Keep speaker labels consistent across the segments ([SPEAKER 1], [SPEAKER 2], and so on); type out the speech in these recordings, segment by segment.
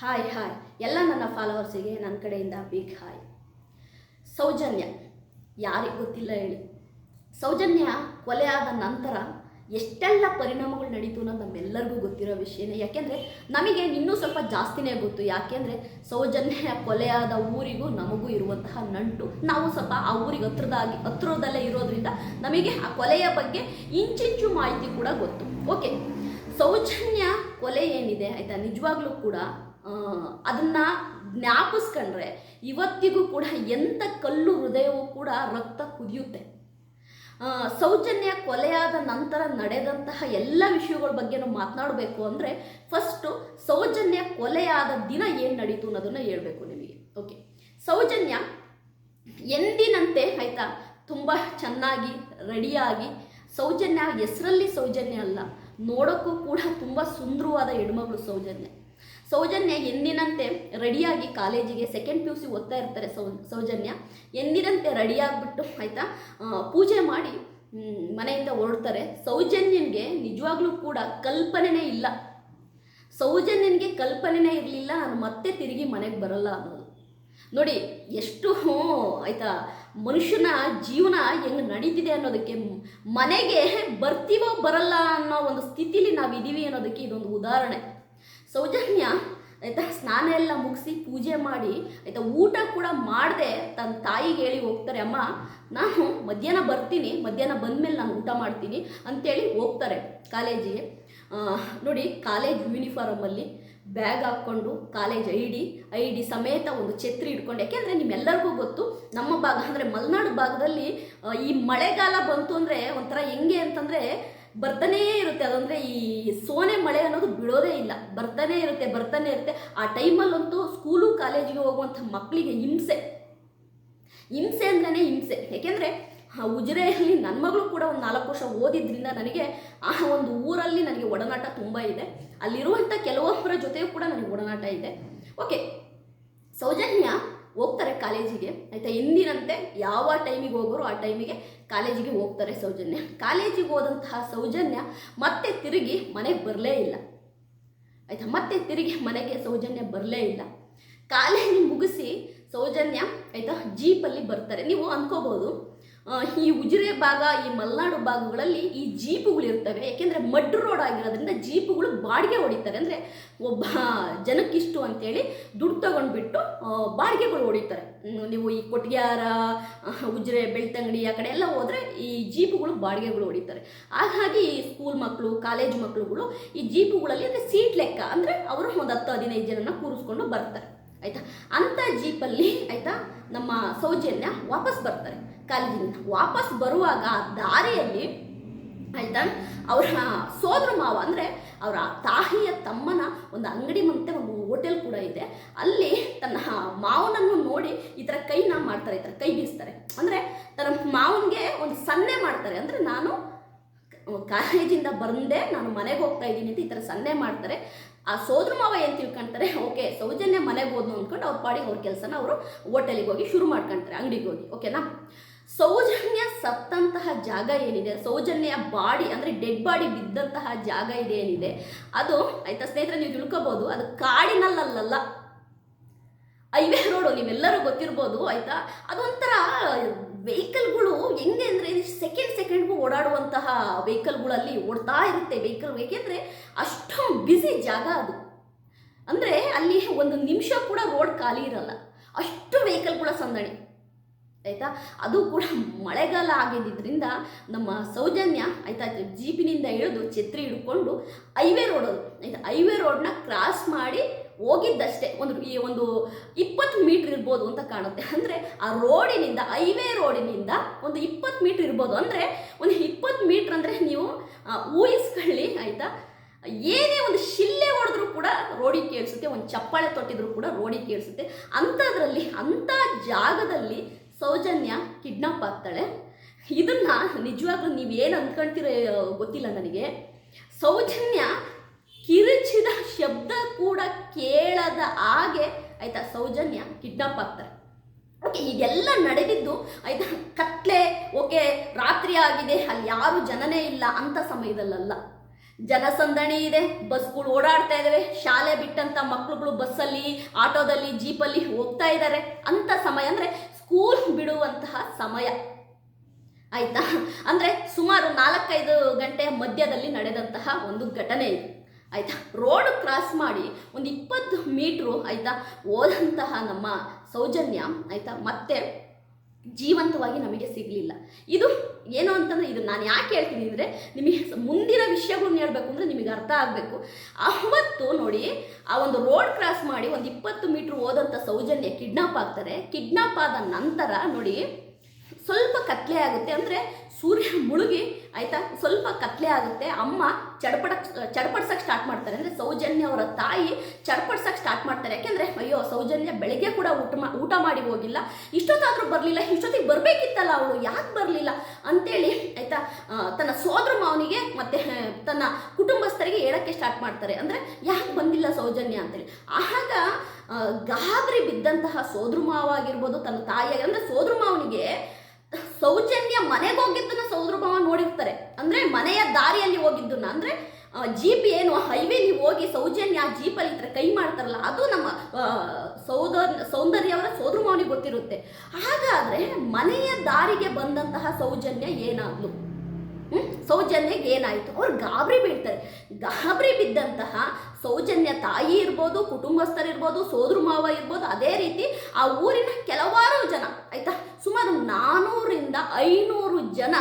[SPEAKER 1] Hi hi. ಎಲ್ಲ ನನ್ನ ಫಾಲೋವರ್ಸಿಗೆ ನನ್ನ ಕಡೆಯಿಂದ ಬಿಗ್ ಹಾಯ್. ಸೌಜನ್ಯ. ಯಾರಿಗೆ ಗೊತ್ತಿಲ್ಲ ಹೇಳಿ. ಸೌಜನ್ಯ ಕೊಲೆ ಆದ ನಂತರ ಎಷ್ಟೆಲ್ಲ ಪರಿಣಾಮಗಳು ನಡೀತು ಅನ್ನೋದು ನಮ್ಮೆಲ್ಲರಿಗೂ ಗೊತ್ತಿರೋ ವಿಷಯನೇ. ಯಾಕೆಂದರೆ ನಮಗೆ ಇನ್ನೂ ಸ್ವಲ್ಪ ಜಾಸ್ತಿನೇ ಗೊತ್ತು. ಯಾಕೆಂದರೆ ಸೌಜನ್ಯ ಕೊಲೆಯಾದ ಊರಿಗೂ ನಮಗೂ ಇರುವಂತಹ ನಂಟು. ನಾವು ಸ್ವಲ್ಪ ಆ ಊರಿಗೆ ಹತ್ರದಾಗಿ, ಹತ್ರದಲ್ಲೇ ಇರೋದ್ರಿಂದ ನಮಗೆ ಆ ಕೊಲೆಯ ಬಗ್ಗೆ ಇಂಚಿಂಚು ಮಾಹಿತಿ ಕೂಡ ಗೊತ್ತು. ಓಕೆ ಸೌಜನ್ಯ ಕೊಲೆ ಏನಿದೆ, ಆಯಿತಾ? ನಿಜವಾಗ್ಲೂ ಕೂಡ ಅದನ್ನು ಜ್ಞಾಪಿಸ್ಕೊಂಡ್ರೆ ಇವತ್ತಿಗೂ ಕೂಡ ಎಂಥ ಕಲ್ಲು ಹೃದಯವೂ ಕೂಡ ರಕ್ತ ಕುದಿಯುತ್ತೆ. ಸೌಜನ್ಯ ಕೊಲೆಯಾದ ನಂತರ ನಡೆದಂತಹ ಎಲ್ಲ ವಿಷಯಗಳ ಬಗ್ಗೆ ನಾವು ಮಾತನಾಡಬೇಕು ಅಂದರೆ ಫಸ್ಟು ಸೌಜನ್ಯ ಕೊಲೆಯಾದ ದಿನ ಏನು ನಡೀತು ಅನ್ನೋದನ್ನು ಹೇಳಬೇಕು ನಿಮಗೆ. ಓಕೆ ಸೌಜನ್ಯ ಎಂದಿನಂತೆ ಆಯಿತಾ? ತುಂಬ ಚೆನ್ನಾಗಿ ರೆಡಿಯಾಗಿ ಸೌಜನ್ಯ ಹೆಸರಲ್ಲಿ ಸೌಜನ್ಯ ಅಲ್ಲ. ನೋಡೋಕ್ಕೂ ಕೂಡ ತುಂಬ ಸುಂದರವಾದ ಹೆಣ್ಮಗಳು ಸೌಜನ್ಯ. ಸೌಜನ್ಯ ಎಂದಿನಂತೆ ರೆಡಿಯಾಗಿ ಕಾಲೇಜಿಗೆ ಸೆಕೆಂಡ್ ಪಿ ಯು ಸಿ ಓದ್ತಾ ಇರ್ತಾರೆ ಸೌ, ಸೌಜನ್ಯ. ಎಂದಿನಂತೆ ರೆಡಿಯಾಗಿಬಿಟ್ಟು ಆಯಿತಾ ಪೂಜೆ ಮಾಡಿ ಮನೆಯಿಂದ ಹೊರಡ್ತಾರೆ. ಸೌಜನ್ಯನಿಗೆ ನಿಜವಾಗ್ಲೂ ಕೂಡ ಕಲ್ಪನೆನೇ ಇಲ್ಲ. ಸೌಜನ್ಯನಿಗೆ ಕಲ್ಪನೆನೇ ಇರಲಿಲ್ಲ, ನಾನು ಮತ್ತೆ ತಿರುಗಿ ಮನೆಗೆ ಬರಲ್ಲ ಅನ್ನೋದು. ನೋಡಿ, ಎಷ್ಟು, ಆಯಿತಾ, ಮನುಷ್ಯನ ಜೀವನ ಹೆಂಗೆ ನಡೀತಿದೆ ಅನ್ನೋದಕ್ಕೆ ಮನೆಗೆ ಬರ್ತೀವೋ ಬರಲ್ಲ ಅನ್ನೋ ಒಂದು ಸ್ಥಿತಿಲಿ ನಾವು ಇದ್ದೀವಿ ಅನ್ನೋದಕ್ಕೆ ಇದೊಂದು ಉದಾಹರಣೆ. ಸೌಜನ್ಯ, ಆಯಿತಾ? ಸ್ನಾನ ಎಲ್ಲ ಮುಗಿಸಿ ಪೂಜೆ ಮಾಡಿ, ಆಯಿತಾ? ಊಟ ಕೂಡ ಮಾಡದೆ ತನ್ನ ತಾಯಿಗೆ ಹೇಳಿ ಹೋಗ್ತಾರೆ, ಅಮ್ಮ, ನಾನು ಮಧ್ಯಾಹ್ನ ಬರ್ತೀನಿ, ಮಧ್ಯಾಹ್ನ ಬಂದಮೇಲೆ ನಾನು ಊಟ ಮಾಡ್ತೀನಿ ಅಂತೇಳಿ ಹೋಗ್ತಾರೆ ಕಾಲೇಜಿಗೆ. ನೋಡಿ, ಕಾಲೇಜ್ ಯೂನಿಫಾರ್ಮಲ್ಲಿ ಬ್ಯಾಗ್ ಹಾಕ್ಕೊಂಡು, college I D I D ಸಮೇತ ಒಂದು ಛತ್ರಿ ಇಟ್ಕೊಂಡು ಯಾಕೆಂದರೆ ನಿಮ್ಮೆಲ್ಲರಿಗೂ ಗೊತ್ತು, ನಮ್ಮ ಭಾಗ, ಅಂದರೆ ಮಲೆನಾಡು ಭಾಗದಲ್ಲಿ ಈ ಮಳೆಗಾಲ ಬಂತು ಅಂದರೆ ಒಂಥರ ಹೆಂಗೆ ಅಂತಂದರೆ ಬರ್ತಾನೇ ಇರುತ್ತೆ. ಅದಂದರೆ ಈ ಸೋನೆ ಮಳೆ ಅನ್ನೋದು ಬಿಡೋದೇ ಇಲ್ಲ. ಬರ್ತಾನೇ ಇರುತ್ತೆ, ಬರ್ತಾನೆ ಇರುತ್ತೆ. ಆ ಟೈಮಲ್ಲಂತೂ ಸ್ಕೂಲು ಕಾಲೇಜಿಗೆ ಹೋಗುವಂಥ ಮಕ್ಕಳಿಗೆ ಹಿಂಸೆ. ಹಿಂಸೆ ಅಂದ್ರೇ ಹಿಂಸೆ. ಏಕೆಂದರೆ ಉಜಿರೆಯಲ್ಲಿ ನನ್ನ ಮಗಳು ಕೂಡ ಒಂದು ನಾಲ್ಕು ವರ್ಷ ಓದಿದ್ರಿಂದ ನನಗೆ ಆ ಒಂದು ಊರಲ್ಲಿ ನನಗೆ ಒಡನಾಟ ತುಂಬ ಇದೆ. ಅಲ್ಲಿರುವಂಥ ಕೆಲವೊಬ್ಬರ ಜೊತೆಯೂ ಕೂಡ ನನಗೆ ಒಡನಾಟ ಇದೆ. ಓಕೆ ಸೌಜನ್ಯ ಹೋಗ್ತಾರೆ ಕಾಲೇಜಿಗೆ ಆಯಿತಾ? ಹಿಂದಿನಂತೆ ಯಾವ ಟೈಮಿಗೆ ಹೋಗೋರು ಆ ಟೈಮಿಗೆ ಕಾಲೇಜಿಗೆ ಹೋಗ್ತಾರೆ ಸೌಜನ್ಯ. ಕಾಲೇಜಿಗೆ ಹೋದಂತಹ ಸೌಜನ್ಯ ಮತ್ತೆ ತಿರುಗಿ ಮನೆಗೆ ಬರಲೇ ಇಲ್ಲ. ಆಯಿತಾ? ಮತ್ತೆ ತಿರುಗಿ ಮನೆಗೆ ಸೌಜನ್ಯ ಬರಲೇ ಇಲ್ಲ. ಕಾಲೇಜ್ ಮುಗಿಸಿ ಸೌಜನ್ಯ ಆಯಿತಾ? ಜೀಪಲ್ಲಿ ಬರ್ತಾರೆ. ನೀವು ಅನ್ಕೋಬೋದು ಆ, ಈ ಉಜಿರೆ ಭಾಗ, ಈ ಮಲೆನಾಡು ಭಾಗಗಳಲ್ಲಿ ಈ ಜೀಪುಗಳು ಇರ್ತವೆ. ಯಾಕೆಂದ್ರೆ ಮಡ್ ರೋಡ್ ಆಗಿರೋದ್ರಿಂದ ಜೀಪುಗಳು ಬಾಡಿಗೆ ಹೊಡಿತಾರೆ ಅಂದರೆ ಒಬ್ಬ ಜನಕ್ಕಿಷ್ಟು ಅಂತೇಳಿ ದುಡ್ಡು ತಗೊಂಡ್ಬಿಟ್ಟು ಬಾಡಿಗೆಗಳು ಹೊಡಿತಾರೆ. ನೀವು ಈ ಉಜ್ರೆ ಉಜಿರೆ, ಬೆಳ್ತಂಗಡಿ, ಆ ಕಡೆ ಎಲ್ಲ ಹೋದರೆ ಈ ಜೀಪುಗಳು ಬಾಡಿಗೆಗಳು ಹೊಡಿತಾರೆ. ಹಾಗಾಗಿ ಈ ಸ್ಕೂಲ್ ಮಕ್ಕಳು ಕಾಲೇಜ್ ಮಕ್ಕಳುಗಳು ಈ ಜೀಪುಗಳಲ್ಲಿ ಅಂದರೆ ಸೀಟ್ ಲೆಕ್ಕ ಅಂದರೆ ಅವರು ಒಂದು ಹತ್ತು, ಹದಿನೈದು ಜನನ ಕೂರಿಸ್ಕೊಂಡು ಬರ್ತಾರೆ. ಆಯಿತಾ? ಅಂಥ ಜೀಪಲ್ಲಿ, ಆಯಿತಾ, ನಮ್ಮ ಸೌಜನ್ಯ ವಾಪಸ್ ಬರ್ತಾರೆ. ಕಾಲೇಜಿನಿಂದ ವಾಪಸ್ ಬರುವಾಗ ದಾರಿಯಲ್ಲಿ ಆಯಿತಾ ಅವರ ಸೋದರ ಮಾವ ಅಂದರೆ ಅವರ ತಾಯಿಯ ತಮ್ಮನ ಒಂದು ಅಂಗಡಿ ಮತ್ತೆ ಒಂದು ಹೋಟೆಲ್ ಕೂಡ ಇದೆ. ಅಲ್ಲಿ ತನ್ನ ಮಾವನನ್ನು ನೋಡಿ ಈ ಥರ ಕೈನ ಮಾಡ್ತಾರೆ, ಈ ಥರ ಕೈ ಬೀಸ್ತಾರೆ. ಅಂದರೆ ತನ್ನ ಮಾವನಿಗೆ ಒಂದು ಸನ್ನೆ ಮಾಡ್ತಾರೆ. ಅಂದರೆ ನಾನು ಕಾಲೇಜಿಂದ ಬಂದೆ, ನಾನು ಮನೆಗೆ ಹೋಗ್ತಾ ಇದ್ದೀನಿ ಅಂತ ಈ ಥರ ಸನ್ನೆ ಮಾಡ್ತಾರೆ. ಆ ಸೋದರ ಮಾವ ಏನು ತಿಳ್ಕೊಂತಾರೆ, ಓಕೆ, ಸೌಜನ್ಯ ಮನೆಗೆ ಹೋದ್ನು ಅಂದ್ಕೊಂಡು ಅವ್ರ ಪಾಡಿಗೆ ಅವ್ರ ಕೆಲಸನ ಅವರು ಹೋಟೆಲಿಗೆ ಹೋಗಿ ಶುರು ಮಾಡ್ಕೊಂತಾರೆ, ಅಂಗಡಿಗೆ ಹೋಗಿ, ಓಕೆನಾ? ಸೌಜನ್ಯ ಸತ್ತಂತಹ ಜಾಗ ಏನಿದೆ? ಸೌಜನ್ಯ ಬಾಡಿ ಅಂದರೆ ಡೆಡ್ ಬಾಡಿ ಬಿದ್ದಂತಹ ಜಾಗ ಇದೆ ಏನಿದೆ? ಅದು ಆಯ್ತಾ ಸ್ನೇಹಿತರೆ ನೀವು ತಿಳ್ಕೊಬೋದು, ಅದು ಕಾಡಿನಲ್ಲಲ್ಲ ಹೈವೇ ರೋಡು, ನೀವೆಲ್ಲರೂ ಗೊತ್ತಿರ್ಬೋದು, ಆಯಿತಾ? ಅದೊಂಥರ ವೆಹಿಕಲ್ಗಳು ಹೆಂಗೆ ಅಂದರೆ ಸೆಕೆಂಡ್ ಸೆಕೆಂಡ್ಗೂ ಓಡಾಡುವಂತಹ ವೆಹಿಕಲ್ಗಳಲ್ಲಿ ಓಡ್ತಾ ಇರುತ್ತೆ ವೆಹಿಕಲ್. ಏಕೆಂದರೆ ಅಷ್ಟು ಬ್ಯುಸಿ ಜಾಗ ಅದು. ಅಂದರೆ ಅಲ್ಲಿ ಒಂದು ನಿಮಿಷ ಕೂಡ ರೋಡ್ ಖಾಲಿ ಇರಲ್ಲ. ಅಷ್ಟು ವೆಹಿಕಲ್ಗಳ ಸಂದಣಿ. ಆಯಿತಾ? ಅದು ಕೂಡ ಮಳೆಗಾಲ ಆಗಿದ್ದರಿಂದ ನಮ್ಮ ಸೌಜನ್ಯ ಆಯಿತಾ ಜೀಪಿನಿಂದ ಇಳಿದು ಛತ್ರಿ ಹಿಡ್ಕೊಂಡು ಹೈವೇ ರೋಡ್ ಆಯಿತಾ? ಹೈವೇ ರೋಡ್ನ ಕ್ರಾಸ್ ಮಾಡಿ ಹೋಗಿದ್ದಷ್ಟೇ. ಒಂದು ಈ ಒಂದು ಇಪ್ಪತ್ತು ಮೀಟ್ರ್ ಇರ್ಬೋದು ಅಂತ ಕಾಣುತ್ತೆ. ಅಂದರೆ ಆ ರೋಡಿನಿಂದ, ಹೈವೇ ರೋಡಿನಿಂದ ಒಂದು ಇಪ್ಪತ್ತು ಮೀಟ್ರ್ ಇರ್ಬೋದು. ಅಂದರೆ ಒಂದು ಇಪ್ಪತ್ತು ಮೀಟ್ರ್ ಅಂದರೆ ನೀವು ಊಹಿಸ್ಕೊಳ್ಳಿ, ಆಯಿತಾ? ಏನೇ ಒಂದು ಶಿಲ್ಲೆ ಹೊಡೆದ್ರೂ ಕೂಡ ರೋಡಿಗೆ ಕೇಳಿಸುತ್ತೆ. ಒಂದು ಚಪ್ಪಾಳೆ ತೊಟ್ಟಿದ್ರು ಕೂಡ ರೋಡಿಗೆ ಕೇಳಿಸುತ್ತೆ. ಅಂಥದ್ರಲ್ಲಿ, ಅಂಥ ಜಾಗದಲ್ಲಿ ಸೌಜನ್ಯ ಕಿಡ್ನಾಪ್ ಆಗ್ತಾಳೆ. ಇದನ್ನು ನಿಜವಾಗ್ಲೂ ನೀವೇನು ಅಂದ್ಕೊಳ್ತೀರೋ ಗೊತ್ತಿಲ್ಲ ನನಗೆ. ಸೌಜನ್ಯ ಕಿರುಚಿದ ಶಬ್ದ ಕೂಡ ಕೇಳದ ಹಾಗೆ ಆಯಿತಾ, ಸೌಜನ್ಯ ಕಿಡ್ನಾಪ್ ಆಗ್ತಾರೆ ಓಕೆ, ಈಗೆಲ್ಲ ನಡೆದಿದ್ದು ಆಯಿತಾ, ಕತ್ಲೆ, ಓಕೆ, ರಾತ್ರಿ ಆಗಿದೆ, ಅಲ್ಲಿ ಯಾರು ಜನನೇ ಇಲ್ಲ ಅಂತ ಸಮಯದಲ್ಲಲ್ಲ. ಜನಸಂದಣಿ ಇದೆ, ಬಸ್ಗಳು ಓಡಾಡ್ತಾ ಇದ್ದಾವೆ ಶಾಲೆ ಬಿಟ್ಟಂತ ಮಕ್ಕಳುಗಳು ಬಸ್ಸಲ್ಲಿ, ಆಟೋದಲ್ಲಿ, ಜೀಪಲ್ಲಿ ಹೋಗ್ತಾ ಇದ್ದಾರೆ ಅಂತ ಸಮಯ ಅಂದರೆ ಸ್ಕೂಲ್ ಬಿಡುವಂತಹ ಸಮಯ. ಆಯ್ತಾ? ಅಂದರೆ ಸುಮಾರು ನಾಲ್ಕೈದು ಗಂಟೆ ಮಧ್ಯದಲ್ಲಿ ನಡೆದಂತಹ ಒಂದು ಘಟನೆ ಇದು. ಆಯ್ತಾ? ರೋಡ್ ಕ್ರಾಸ್ ಮಾಡಿ ಒಂದು ಇಪ್ಪತ್ತು ಮೀಟ್ರು, ಆಯ್ತಾ, ಹೋದಂತಹ ನಮ್ಮ ಸೌಜನ್ಯ, ಆಯಿತಾ, ಮತ್ತೆ ಜೀವಂತವಾಗಿ ನಮಗೆ ಸಿಗಲಿಲ್ಲ. ಇದು ಏನು ಅಂತಂದರೆ ಇದು ನಾನು ಯಾಕೆ ಹೇಳ್ತೀನಿ ಅಂದರೆ ನಿಮಗೆ ಮುಂದಿನ ವಿಷಯಗಳನ್ನ ಹೇಳಬೇಕು ಅಂದರೆ ನಿಮಗೆ ಅರ್ಥ ಆಗಬೇಕು. ಅವತ್ತು ನೋಡಿ, ಆ ಒಂದು ರೋಡ್ ಕ್ರಾಸ್ ಮಾಡಿ ಒಂದು ಇಪ್ಪತ್ತು ಮೀಟ್ರ್ ಹೋದಂಥ ಸೌಜನ್ಯ ಕಿಡ್ನಾಪ್ ಆಗ್ತಾರೆ. ಕಿಡ್ನಾಪ್ ಆದ ನಂತರ ನೋಡಿ, ಸ್ವಲ್ಪ ಕತ್ಲೆ ಆಗುತ್ತೆ. ಅಂದರೆ ಸೂರ್ಯ ಮುಳುಗಿ, ಆಯಿತಾ? ಸ್ವಲ್ಪ ಕತ್ಲೆ ಆಗುತ್ತೆ. ಅಮ್ಮ ಚಡಪಡ ಚಡ್ಪಡ್ಸಕ್ಕೆ ಸ್ಟಾರ್ಟ್ ಮಾಡ್ತಾರೆ. ಅಂದರೆ ಸೌಜನ್ಯ ಅವರ ತಾಯಿ ಚಡ್ಪಡ್ಸಕ್ಕೆ ಸ್ಟಾರ್ಟ್ ಮಾಡ್ತಾರೆ. ಯಾಕೆಂದರೆ, ಅಯ್ಯೋ, ಸೌಜನ್ಯ ಬೆಳಗ್ಗೆ ಕೂಡ ಊಟ ಮಾ, ಊಟ ಮಾಡಿ ಹೋಗಿಲ್ಲ. ಇಷ್ಟೊತ್ತಾದರೂ ಬರಲಿಲ್ಲ. ಇಷ್ಟೊತ್ತಿಗೆ ಬರಬೇಕಿತ್ತಲ್ಲ ಅವಳು. ಯಾಕೆ ಬರಲಿಲ್ಲ? ಅಂತೇಳಿ, ಆಯಿತಾ ತನ್ನ ಸೋದರ ಮಾವನಿಗೆ ಮತ್ತು ತನ್ನ ಕುಟುಂಬಸ್ಥರಿಗೆ ಹೇಳೋಕ್ಕೆ ಸ್ಟಾರ್ಟ್ ಮಾಡ್ತಾರೆ. ಅಂದರೆ, ಯಾಕೆ ಬಂದಿಲ್ಲ ಸೌಜನ್ಯ ಅಂತೇಳಿ. ಆಗ ಗಾಬರಿ ಬಿದ್ದಂತಹ ಸೋದರ ಮಾವ ಆಗಿರ್ಬೋದು, ತನ್ನ ತಾಯಿ ಅಂದರೆ ಸೋದರ ಮಾವನಿಗೆ ಸೌಜನ್ಯ ಮನೆಗೆ ಹೋಗಿದ್ದನ್ನ ಸೌದ್ರ ಭಾವ ನೋಡಿರ್ತಾರೆ. ಅಂದರೆ ಮನೆಯ ದಾರಿಯಲ್ಲಿ ಹೋಗಿದ್ದನ್ನ. ಅಂದರೆ ಜೀಪ್ ಏನು, ಹೈವೇ ನೀವು ಹೋಗಿ ಸೌಜನ್ಯ ಜೀಪಲ್ಲಿ ಇದ್ರೆ ಕೈ ಮಾಡ್ತಾರಲ್ಲ, ಅದು ನಮ್ಮ ಸೌದರ್, ಸೌಂದರ್ಯ ಅವರ ಸೋದರ ಮಾವನಿಗೆ ಗೊತ್ತಿರುತ್ತೆ. ಹಾಗಾದರೆ ಮನೆಯ ದಾರಿಗೆ ಬಂದಂತಹ ಸೌಜನ್ಯ ಏನಾದ್ಲು? ಸೌಜನ್ಯಗೆ ಏನಾಯಿತು? ಅವ್ರು ಗಾಬರಿ ಬೀಳ್ತಾರೆ. ಗಾಬರಿ ಬಿದ್ದಂತಹ ಸೌಜನ್ಯ ತಾಯಿ ಇರ್ಬೋದು, ಕುಟುಂಬಸ್ಥರಿರ್ಬೋದು, ಸೋದರ ಮಾವ ಇರ್ಬೋದು, ಅದೇ ರೀತಿ ಆ ಊರಿನ ಕೆಲವಾರು ಜನ, ಆಯ್ತಾ? ಸುಮಾರು ನಾನೂರಿಂದ ಐನೂರು ಜನ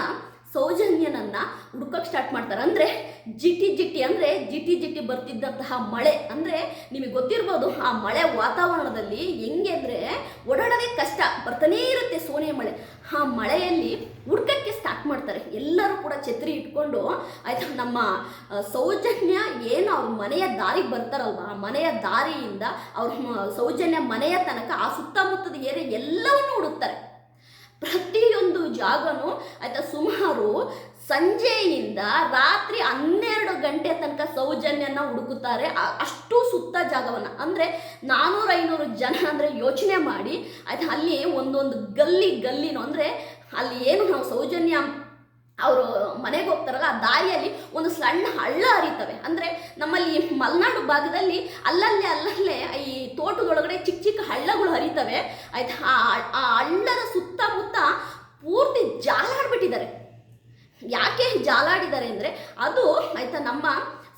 [SPEAKER 1] ಸೌಜನ್ಯನನ್ನ ಹುಡುಕಕ್ಕೆ ಸ್ಟಾರ್ಟ್ ಮಾಡ್ತಾರೆ. ಅಂದರೆ ಜಿಟಿ ಜಿಟಿ, ಅಂದರೆ ಜಿಟಿ ಜಿಟಿ ಬರ್ತಿದ್ದಂತಹ ಮಳೆ. ಅಂದರೆ ನಿಮಗೆ ಗೊತ್ತಿರ್ಬೋದು, ಆ ಮಳೆ ವಾತಾವರಣದಲ್ಲಿ ಹೆಂಗೆ ಅಂದರೆ ಓಡಾಡೋದೇ ಕಷ್ಟ. ಬರ್ತಾನೇ ಇರುತ್ತೆ ಸೋನೆ ಮಳೆ. ಆ ಮಳೆಯಲ್ಲಿ ಹುಡ್ಕಕ್ಕೆ ಸ್ಟಾರ್ಟ್ ಮಾಡ್ತಾರೆ. ಎಲ್ಲರೂ ಕೂಡ ಛತ್ರಿ ಇಟ್ಕೊಂಡು, ಆಯ್ತಾ, ನಮ್ಮ ಸೌಜನ್ಯ ಏನು ಅವ್ರ ಮನೆಯ ದಾರಿಗೆ ಬರ್ತಾರಲ್ವ? ಆ ಮನೆಯ ದಾರಿಯಿಂದ ಅವ್ರ ಸೌಜನ್ಯ ಮನೆಯ ತನಕ ಆ ಸುತ್ತಮುತ್ತದ ಏರಿಯಾ ಎಲ್ಲವನ್ನು ಹುಡುಕ್ತಾರೆ. ಪ್ರತಿಯೊಂದು ಜಾಗನೂ ಆಯಿತಾ ಸುಮಾರು ಸಂಜೆಯಿಂದ ರಾತ್ರಿ ಹನ್ನೆರಡು ಗಂಟೆ ತನಕ ಸೌಜನ್ಯನ ಹುಡುಕುತ್ತಾರೆ. ಅಷ್ಟು ಸುತ್ತ ಜಾಗವನ್ನು. ಅಂದರೆ ನಾನ್ನೂರು ಐನೂರು ಜನ ಅಂದರೆ ಯೋಚನೆ ಮಾಡಿ, ಆಯ್ತಾ ಅಲ್ಲಿ ಒಂದೊಂದು ಗಲ್ಲಿ ಗಲ್ಲಿನೂ ಅಂದರೆ ಅಲ್ಲಿ ಏನು ನಾವು ಸೌಜನ್ಯ ಅವರು ಮನೆಗೆ ಹೋಗ್ತಾರಲ್ಲ, ಆ ದಾರಿಯಲ್ಲಿ ಒಂದು ಸಣ್ಣ ಹಳ್ಳ ಹರಿತವೆ. ಅಂದರೆ ನಮ್ಮಲ್ಲಿ ಮಲೆನಾಡು ಭಾಗದಲ್ಲಿ ಅಲ್ಲಲ್ಲೇ ಅಲ್ಲಲ್ಲೇ ಈ ತೋಟದೊಳಗಡೆ ಚಿಕ್ಕ ಚಿಕ್ಕ ಹಳ್ಳಗಳು ಹರಿತವೆ. ಆಯ್ತಾ? ಆ ಹಳ್ಳದ ಸುತ್ತಮುತ್ತ ಪೂರ್ತಿ ಜಾಲಾಡ್ಬಿಟ್ಟಿದ್ದಾರೆ. ಯಾಕೆ ಜಾಲಾಡಿದ್ದಾರೆ ಅಂದರೆ ಅದು ಆಯಿತಾ ನಮ್ಮ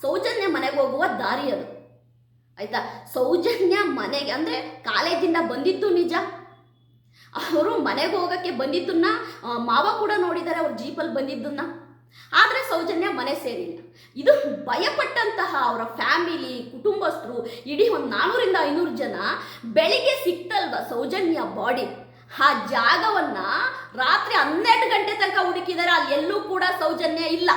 [SPEAKER 1] ಸೌಜನ್ಯ ಮನೆಗೆ ಹೋಗುವ ದಾರಿ ಅದು. ಆಯಿತಾ? ಸೌಜನ್ಯ ಮನೆಗೆ, ಅಂದರೆ ಕಾಲೇಜಿಂದ ಬಂದಿದ್ದು ನಿಜ ಅವರು ಮನೆಗೆ ಹೋಗೋಕ್ಕೆ ಬಂದಿದ್ದನ್ನ ಮಾವ ಕೂಡ ನೋಡಿದ್ದಾರೆ, ಅವ್ರ ಜೀಪಲ್ಲಿ ಬಂದಿದ್ದನ್ನ. ಆದರೆ ಸೌಜನ್ಯ ಮನೆ ಸೇರಿಲ್ಲ. ಇದು ಭಯಪಟ್ಟಂತಹ ಅವರ ಫ್ಯಾಮಿಲಿ, ಕುಟುಂಬಸ್ಥರು, ಇಡೀ ಒಂದು ನಾನ್ನೂರಿಂದ ಐನೂರು ಜನ ಬೆಳಿಗ್ಗೆ ಸಿಕ್ತಲ್ವ ಸೌಜನ್ಯ ಬಾಡಿ. ಆ ಜಾಗವನ್ನ ರಾತ್ರಿ ಹನ್ನೆರಡು ಗಂಟೆ ತನಕ ಹುಡುಕಿದರೆ ಅಲ್ಲಿ ಎಲ್ಲೂ ಕೂಡ ಸೌಜನ್ಯ ಇಲ್ಲ.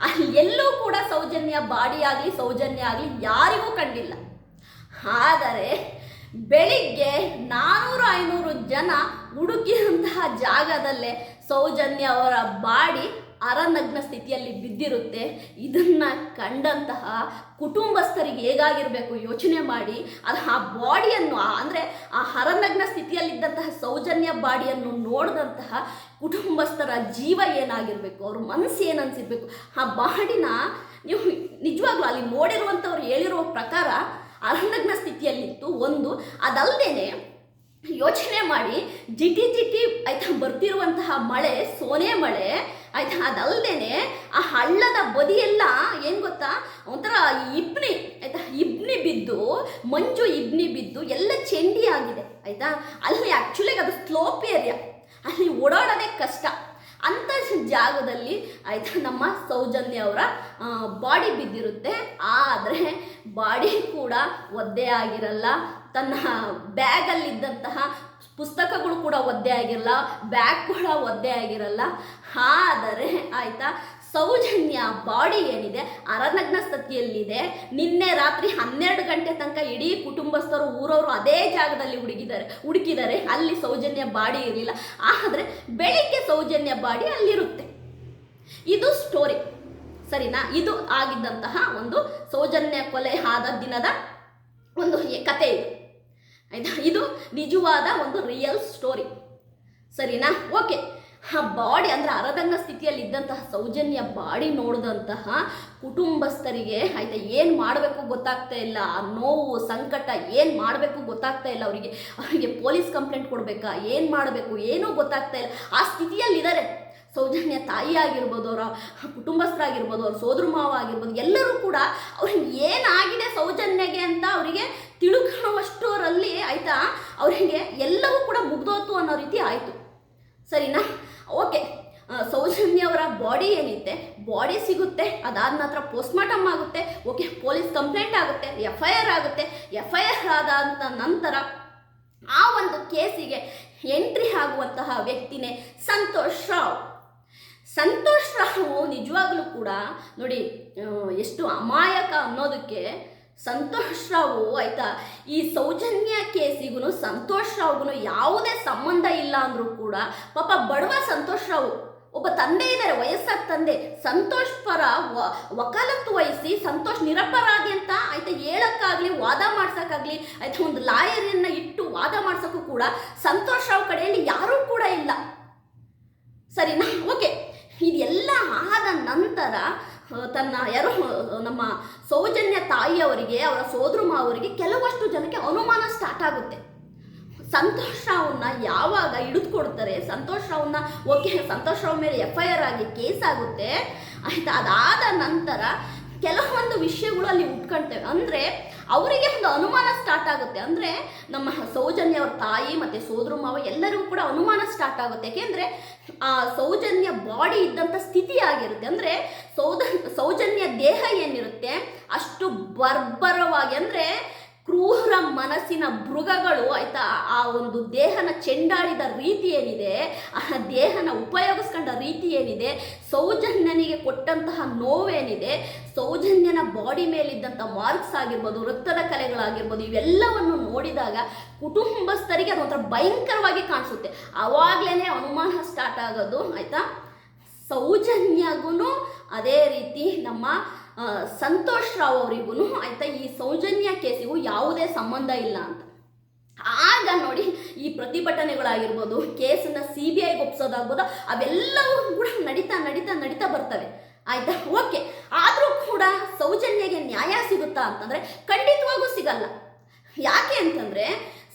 [SPEAKER 1] ಅಲ್ಲಿ ಎಲ್ಲೂ ಕೂಡ ಸೌಜನ್ಯ ಬಾಡಿ ಆಗಲಿ, ಸೌಜನ್ಯ ಆಗಲಿ ಯಾರಿಗೂ ಕಂಡಿಲ್ಲ. ಆದರೆ ಬೆಳಿಗ್ಗೆ ನಾನೂರು ಐನೂರು ಜನ ಹುಡುಕಿದಂತಹ ಜಾಗದಲ್ಲೇ ಸೌಜನ್ಯ ಅವರ ಬಾಡಿ ಅರನಗ್ನ ಸ್ಥಿತಿಯಲ್ಲಿ ಬಿದ್ದಿರುತ್ತೆ. ಇದನ್ನ ಕಂಡಂತಹ ಕುಟುಂಬಸ್ಥರಿಗೆ ಹೇಗಾಗಿರಬೇಕು ಯೋಚನೆ ಮಾಡಿ, ಅದು ಆ ಬಾಡಿಯನ್ನು ಅಂದರೆ ಆ ಹರನಗ್ನ ಸ್ಥಿತಿಯಲ್ಲಿದ್ದಂತಹ ಸೌಜನ್ಯ ಬಾಡಿಯನ್ನು ನೋಡಿದಂತಹ ಕುಟುಂಬಸ್ಥರ ಜೀವ ಏನಾಗಿರಬೇಕು, ಅವ್ರ ಮನಸ್ಸು ಏನು ಅನ್ಸಿರ್ಬೇಕು ಆ ಬಾಡಿನ ನೀವು ನಿಜವಾಗ್ಲೂ ಅಲ್ಲಿ ನೋಡಿರುವಂಥವ್ರು ಹೇಳಿರುವ ಪ್ರಕಾರ ಅರನಗ್ನ ಸ್ಥಿತಿಯಲ್ಲಿತ್ತು. ಒಂದು ಅದಲ್ಲದೇನೆ ಯೋಚನೆ ಮಾಡಿ ಜಿಟಿ ಜಿಟಿ ಆಯ್ತಾ ಬರ್ತಿರುವಂತಹ ಮಳೆ, ಸೋನೆ ಮಳೆ, ಆಯ್ತಾ ಅದಲ್ಲದೇನೆ ಆ ಹಳ್ಳದ ಬದಿಯೆಲ್ಲ ಏನು ಗೊತ್ತಾ? ಒಂಥರ ಇಬ್ನಿ, ಆಯ್ತಾ ಇಬ್ನಿ ಬಿದ್ದು, ಮಂಜು ಇಬ್ನಿ ಬಿದ್ದು ಎಲ್ಲ ಚೆಂಡಿ ಆಗಿದೆ ಆಯ್ತಾ? ಅಲ್ಲಿ ಆ್ಯಕ್ಚುಲಿ ಅದು ಸ್ಲೋಪ್ ಏರಿಯಾ ಅಲ್ಲಿ ಓಡಾಡೋದೇ ಕಷ್ಟ. ಅಂಥ ಜಾಗದಲ್ಲಿ ಆಯ್ತಾ ನಮ್ಮ ಸೌಜನ್ಯ ಅವರ ಬಾಡಿ ಬಿದ್ದಿರುತ್ತೆ. ಆದರೆ ಬಾಡಿ ಕೂಡ ಒದ್ದೆ ಆಗಿರಲ್ಲ. ತನ್ನ ಬ್ಯಾಗಲ್ಲಿದ್ದಂತಹ ಪುಸ್ತಕಗಳು ಕೂಡ ಒದ್ದೆ ಆಗಿರಲ್ಲ. ಬ್ಯಾಗ್ ಕೂಡ ಒದ್ದೆ ಆಗಿರಲ್ಲ. ಆದರೆ ಆಯಿತಾ ಸೌಜನ್ಯ ಬಾಡಿ ಏನಿದೆ, ಅರನಗ್ನ ಸ್ಥಿತಿಯಲ್ಲಿದೆ ನಿನ್ನೆ ರಾತ್ರಿ ಹನ್ನೆರಡು ಗಂಟೆ ತನಕ ಇಡೀ ಕುಟುಂಬಸ್ಥರು, ಊರವರು ಅದೇ ಜಾಗದಲ್ಲಿ ಹುಡುಕಿದ್ದಾರೆ ಹುಡುಕಿದ್ದಾರೆ ಅಲ್ಲಿ ಸೌಜನ್ಯ ಬಾಡಿ ಇರಲಿಲ್ಲ. ಆದರೆ ಬೆಳಿಗ್ಗೆ ಸೌಜನ್ಯ ಬಾಡಿ ಅಲ್ಲಿರುತ್ತೆ. ಇದು ಸ್ಟೋರಿ ಸರಿನಾ? ಇದು ಆಗಿದ್ದಂತಹ ಒಂದು ಸೌಜನ್ಯ ಕೊಲೆ ಆದ ದಿನದ ಒಂದು ಕತೆ ಇದು. ಆಯ್ತಾ? ಇದು ನಿಜವಾದ ಒಂದು ರಿಯಲ್ ಸ್ಟೋರಿ ಸರಿನಾ? ಓಕೆ ಆ ಬಾಡಿ ಅಂದರೆ ಅರದಂಗ ಸ್ಥಿತಿಯಲ್ಲಿ ಇದ್ದಂತಹ ಸೌಜನ್ಯ ಬಾಡಿ ನೋಡಿದಂತಹ ಕುಟುಂಬಸ್ಥರಿಗೆ ಆಯಿತಾ ಏನು ಮಾಡಬೇಕು ಗೊತ್ತಾಗ್ತಾ ಇಲ್ಲ, ಆ ನೋವು, ಸಂಕಟ ಏನು ಮಾಡಬೇಕು ಗೊತ್ತಾಗ್ತಾ ಇಲ್ಲ ಅವರಿಗೆ. ಅವರಿಗೆ ಪೊಲೀಸ್ ಕಂಪ್ಲೇಂಟ್ ಕೊಡಬೇಕಾ, ಏನು ಮಾಡಬೇಕು ಏನೂ ಗೊತ್ತಾಗ್ತಾ ಇಲ್ಲ. ಆ ಸ್ಥಿತಿಯಲ್ಲಿದ್ದಾರೆ. ಸೌಜನ್ಯ ತಾಯಿ ಆಗಿರ್ಬೋದು ಅವರ ಕುಟುಂಬಸ್ಥರಾಗಿರ್ಬೋದು, ಅವ್ರ ಸೋದರ ಮಾವ ಆಗಿರ್ಬೋದು, ಎಲ್ಲರೂ ಕೂಡ ಅವ್ರಿಗೆ ಏನಾಗಿದೆ ಸೌಜನ್ಯಗೆ ಅಂತ ಅವರಿಗೆ ತಿಳುಕೊಳ್ಳುವಷ್ಟರಲ್ಲಿ ಆಯಿತಾ ಅವರಿಗೆ ಎಲ್ಲವೂ ಕೂಡ ಮುಗ್ದೋತು ಅನ್ನೋ ರೀತಿ ಆಯಿತು. ಸರಿನಾ? ಓಕೆ. ಸೌಜನ್ಯ ಅವರ ಬಾಡಿ ಏನಿದೆ? ಬಾಡಿ ಸಿಗುತ್ತೆ, ಅದಾದ ನಂತರ ಪೋಸ್ಟ್ಮಾರ್ಟಮ್ ಆಗುತ್ತೆ. ಓಕೆ ಪೊಲೀಸ್ ಕಂಪ್ಲೇಂಟ್ ಆಗುತ್ತೆ ಎಫ್ ಐ ಆರ್ ಆಗುತ್ತೆ. ಎಫ್ ಐ ಆರ್ ಆದ ನಂತರ ಆ ಒಂದು ಕೇಸಿಗೆ ಎಂಟ್ರಿ ಆಗುವಂತಹ ವ್ಯಕ್ತಿನೇ ಸಂತೋಷ್ ರಾವ್. ಸಂತೋಷ್ ರಾವ್ ನಿಜವಾಗ್ಲೂ ಕೂಡ ನೋಡಿ ಎಷ್ಟು ಅಮಾಯಕ ಅನ್ನೋದಕ್ಕೆ ಸಂತೋಷ್ ರಾವು ಆಯ್ತಾ? ಈ ಸೌಜನ್ಯ ಕೇಸಿಗೂ ಸಂತೋಷ್ ರಾವ್ಗೂ ಯಾವುದೇ ಸಂಬಂಧ ಇಲ್ಲ ಅಂದರೂ ಕೂಡ ಪಾಪ ಬಡವ ಸಂತೋಷ್ ರಾವು ಒಬ್ಬ ತಂದೆ ಇದ್ದಾರೆ, ವಯಸ್ಸಾದ ತಂದೆ ಸಂತೋಷ್ ಪರ ವಕಾಲತ್ತು ವಹಿಸಿ ಸಂತೋಷ್ ನಿರಪರಾಧಿ ಅಂತ ಆಯ್ತಾ ಹೇಳಕ್ಕಾಗ್ಲಿ, ವಾದ ಮಾಡ್ಸೋಕ್ಕಾಗಲಿ, ಆಯ್ತಾ ಒಂದು ಲಾಯರಿಯನ್ನು ಇಟ್ಟು ವಾದ ಮಾಡ್ಸೋಕ್ಕೂ ಕೂಡ ಸಂತೋಷ್ ರಾವ್ ಕಡೆಯಲ್ಲಿ ಯಾರೂ ಕೂಡ ಇಲ್ಲ. ಸರಿನಾ? ಓಕೆ. ಇದೆಲ್ಲ ಆದ ನಂತರ ತನ್ನ ಯಾರು ನಮ್ಮ ಸೌಜನ್ಯ ತಾಯಿಯವರಿಗೆ, ಅವರ ಸೋದರ ಮಾವರಿಗೆ ಕೆಲವಷ್ಟು ಜನಕ್ಕೆ ಅನುಮಾನ ಸ್ಟಾರ್ಟ್ ಆಗುತ್ತೆ. ಸಂತೋಷ್ ರಾವ್ನ ಯಾವಾಗ ಹಿಡಿದುಕೊಡ್ತಾರೆ ಸಂತೋಷ್ ರಾವ್ನ ಓಕೆ ಸಂತೋಷ್ ರಾವ್ ಮೇಲೆ ಎಫ್ ಐ ಆರ್ ಆಗಿ ಕೇಸ್ ಆಗುತ್ತೆ, ಆಯ್ತಾ? ಅದಾದ ನಂತರ ಕೆಲವೊಂದು ವಿಷಯಗಳು ಅಲ್ಲಿ ಉಟ್ಕೊಳ್ತೇವೆ ಅಂದರೆ ಅವರಿಗೆ ಒಂದು ಅನುಮಾನ ಸ್ಟಾರ್ಟ್ ಆಗುತ್ತೆ. ಅಂದರೆ ನಮ್ಮ ಸೌಜನ್ಯ ಅವ್ರ ತಾಯಿ ಮತ್ತು ಸೋದರ ಮಾವ ಎಲ್ಲರಿಗೂ ಕೂಡ ಅನುಮಾನ ಸ್ಟಾರ್ಟ್ ಆಗುತ್ತೆ. ಯಾಕೆಂದರೆ ಆ ಸೌಜನ್ಯ ಬಾಡಿ ಇದ್ದಂಥ ಸ್ಥಿತಿ ಆಗಿರುತ್ತೆ. ಅಂದರೆ ಸೌದ, ಸೌಜನ್ಯ ದೇಹ ಏನಿರುತ್ತೆ ಅಷ್ಟು ಬರ್ಬರವಾಗಿ, ಅಂದರೆ ಕ್ರೂರ ಮನಸ್ಸಿನ ಮೃಗಗಳು ಆಯಿತಾ, ಆ ಒಂದು ದೇಹನ ಚೆಂಡಾಡಿದ ರೀತಿ ಏನಿದೆ, ಆ ದೇಹನ ಉಪಯೋಗಿಸ್ಕೊಂಡ ರೀತಿ ಏನಿದೆ, ಸೌಜನ್ಯನಿಗೆ ಕೊಟ್ಟಂತಹ ನೋವೇನಿದೆ, ಸೌಜನ್ಯನ ಬಾಡಿ ಮೇಲಿದ್ದಂಥ ಮಾರ್ಕ್ಸ್ ಆಗಿರ್ಬೋದು ವೃತ್ತದ ಕಲೆಗಳಾಗಿರ್ಬೋದು, ಇವೆಲ್ಲವನ್ನು ನೋಡಿದಾಗ ಕುಟುಂಬಸ್ಥರಿಗೆ ಅದೊಂಥರ ಭಯಂಕರವಾಗಿ ಕಾಣಿಸುತ್ತೆ. ಆವಾಗಲೇ ಅನುಮಾನ ಸ್ಟಾರ್ಟ್ ಆಗೋದು, ಆಯಿತಾ? ಸೌಜನ್ಯಗೂ ಅದೇ ರೀತಿ ನಮ್ಮ ಸಂತೋಷ್ ರಾವ್ ಅವರಿಗೂ ಆಯ್ತಾ ಈ ಸೌಜನ್ಯ ಕೇಸಿಗೂ ಯಾವುದೇ ಸಂಬಂಧ ಇಲ್ಲ ಅಂತ. ಆಗ ನೋಡಿ ಈ ಪ್ರತಿಭಟನೆಗಳಾಗಿರ್ಬೋದು, ಕೇಸನ್ನ ಸಿ ಬಿ ಐಗೆ ಒಪ್ಸೋದಾಗ್ಬೋದು, ಅವೆಲ್ಲವೂ ಕೂಡ ನಡೀತಾ ನಡೀತಾ ನಡೀತಾ ಬರ್ತವೆ. ಆಯ್ತಾ? ಓಕೆ. ಆದರೂ ಕೂಡ ಸೌಜನ್ಯಗೆ ನ್ಯಾಯ ಸಿಗುತ್ತಾ ಅಂತಂದರೆ ಖಂಡಿತವಾಗೂ ಸಿಗಲ್ಲ. ಯಾಕೆ ಅಂತಂದರೆ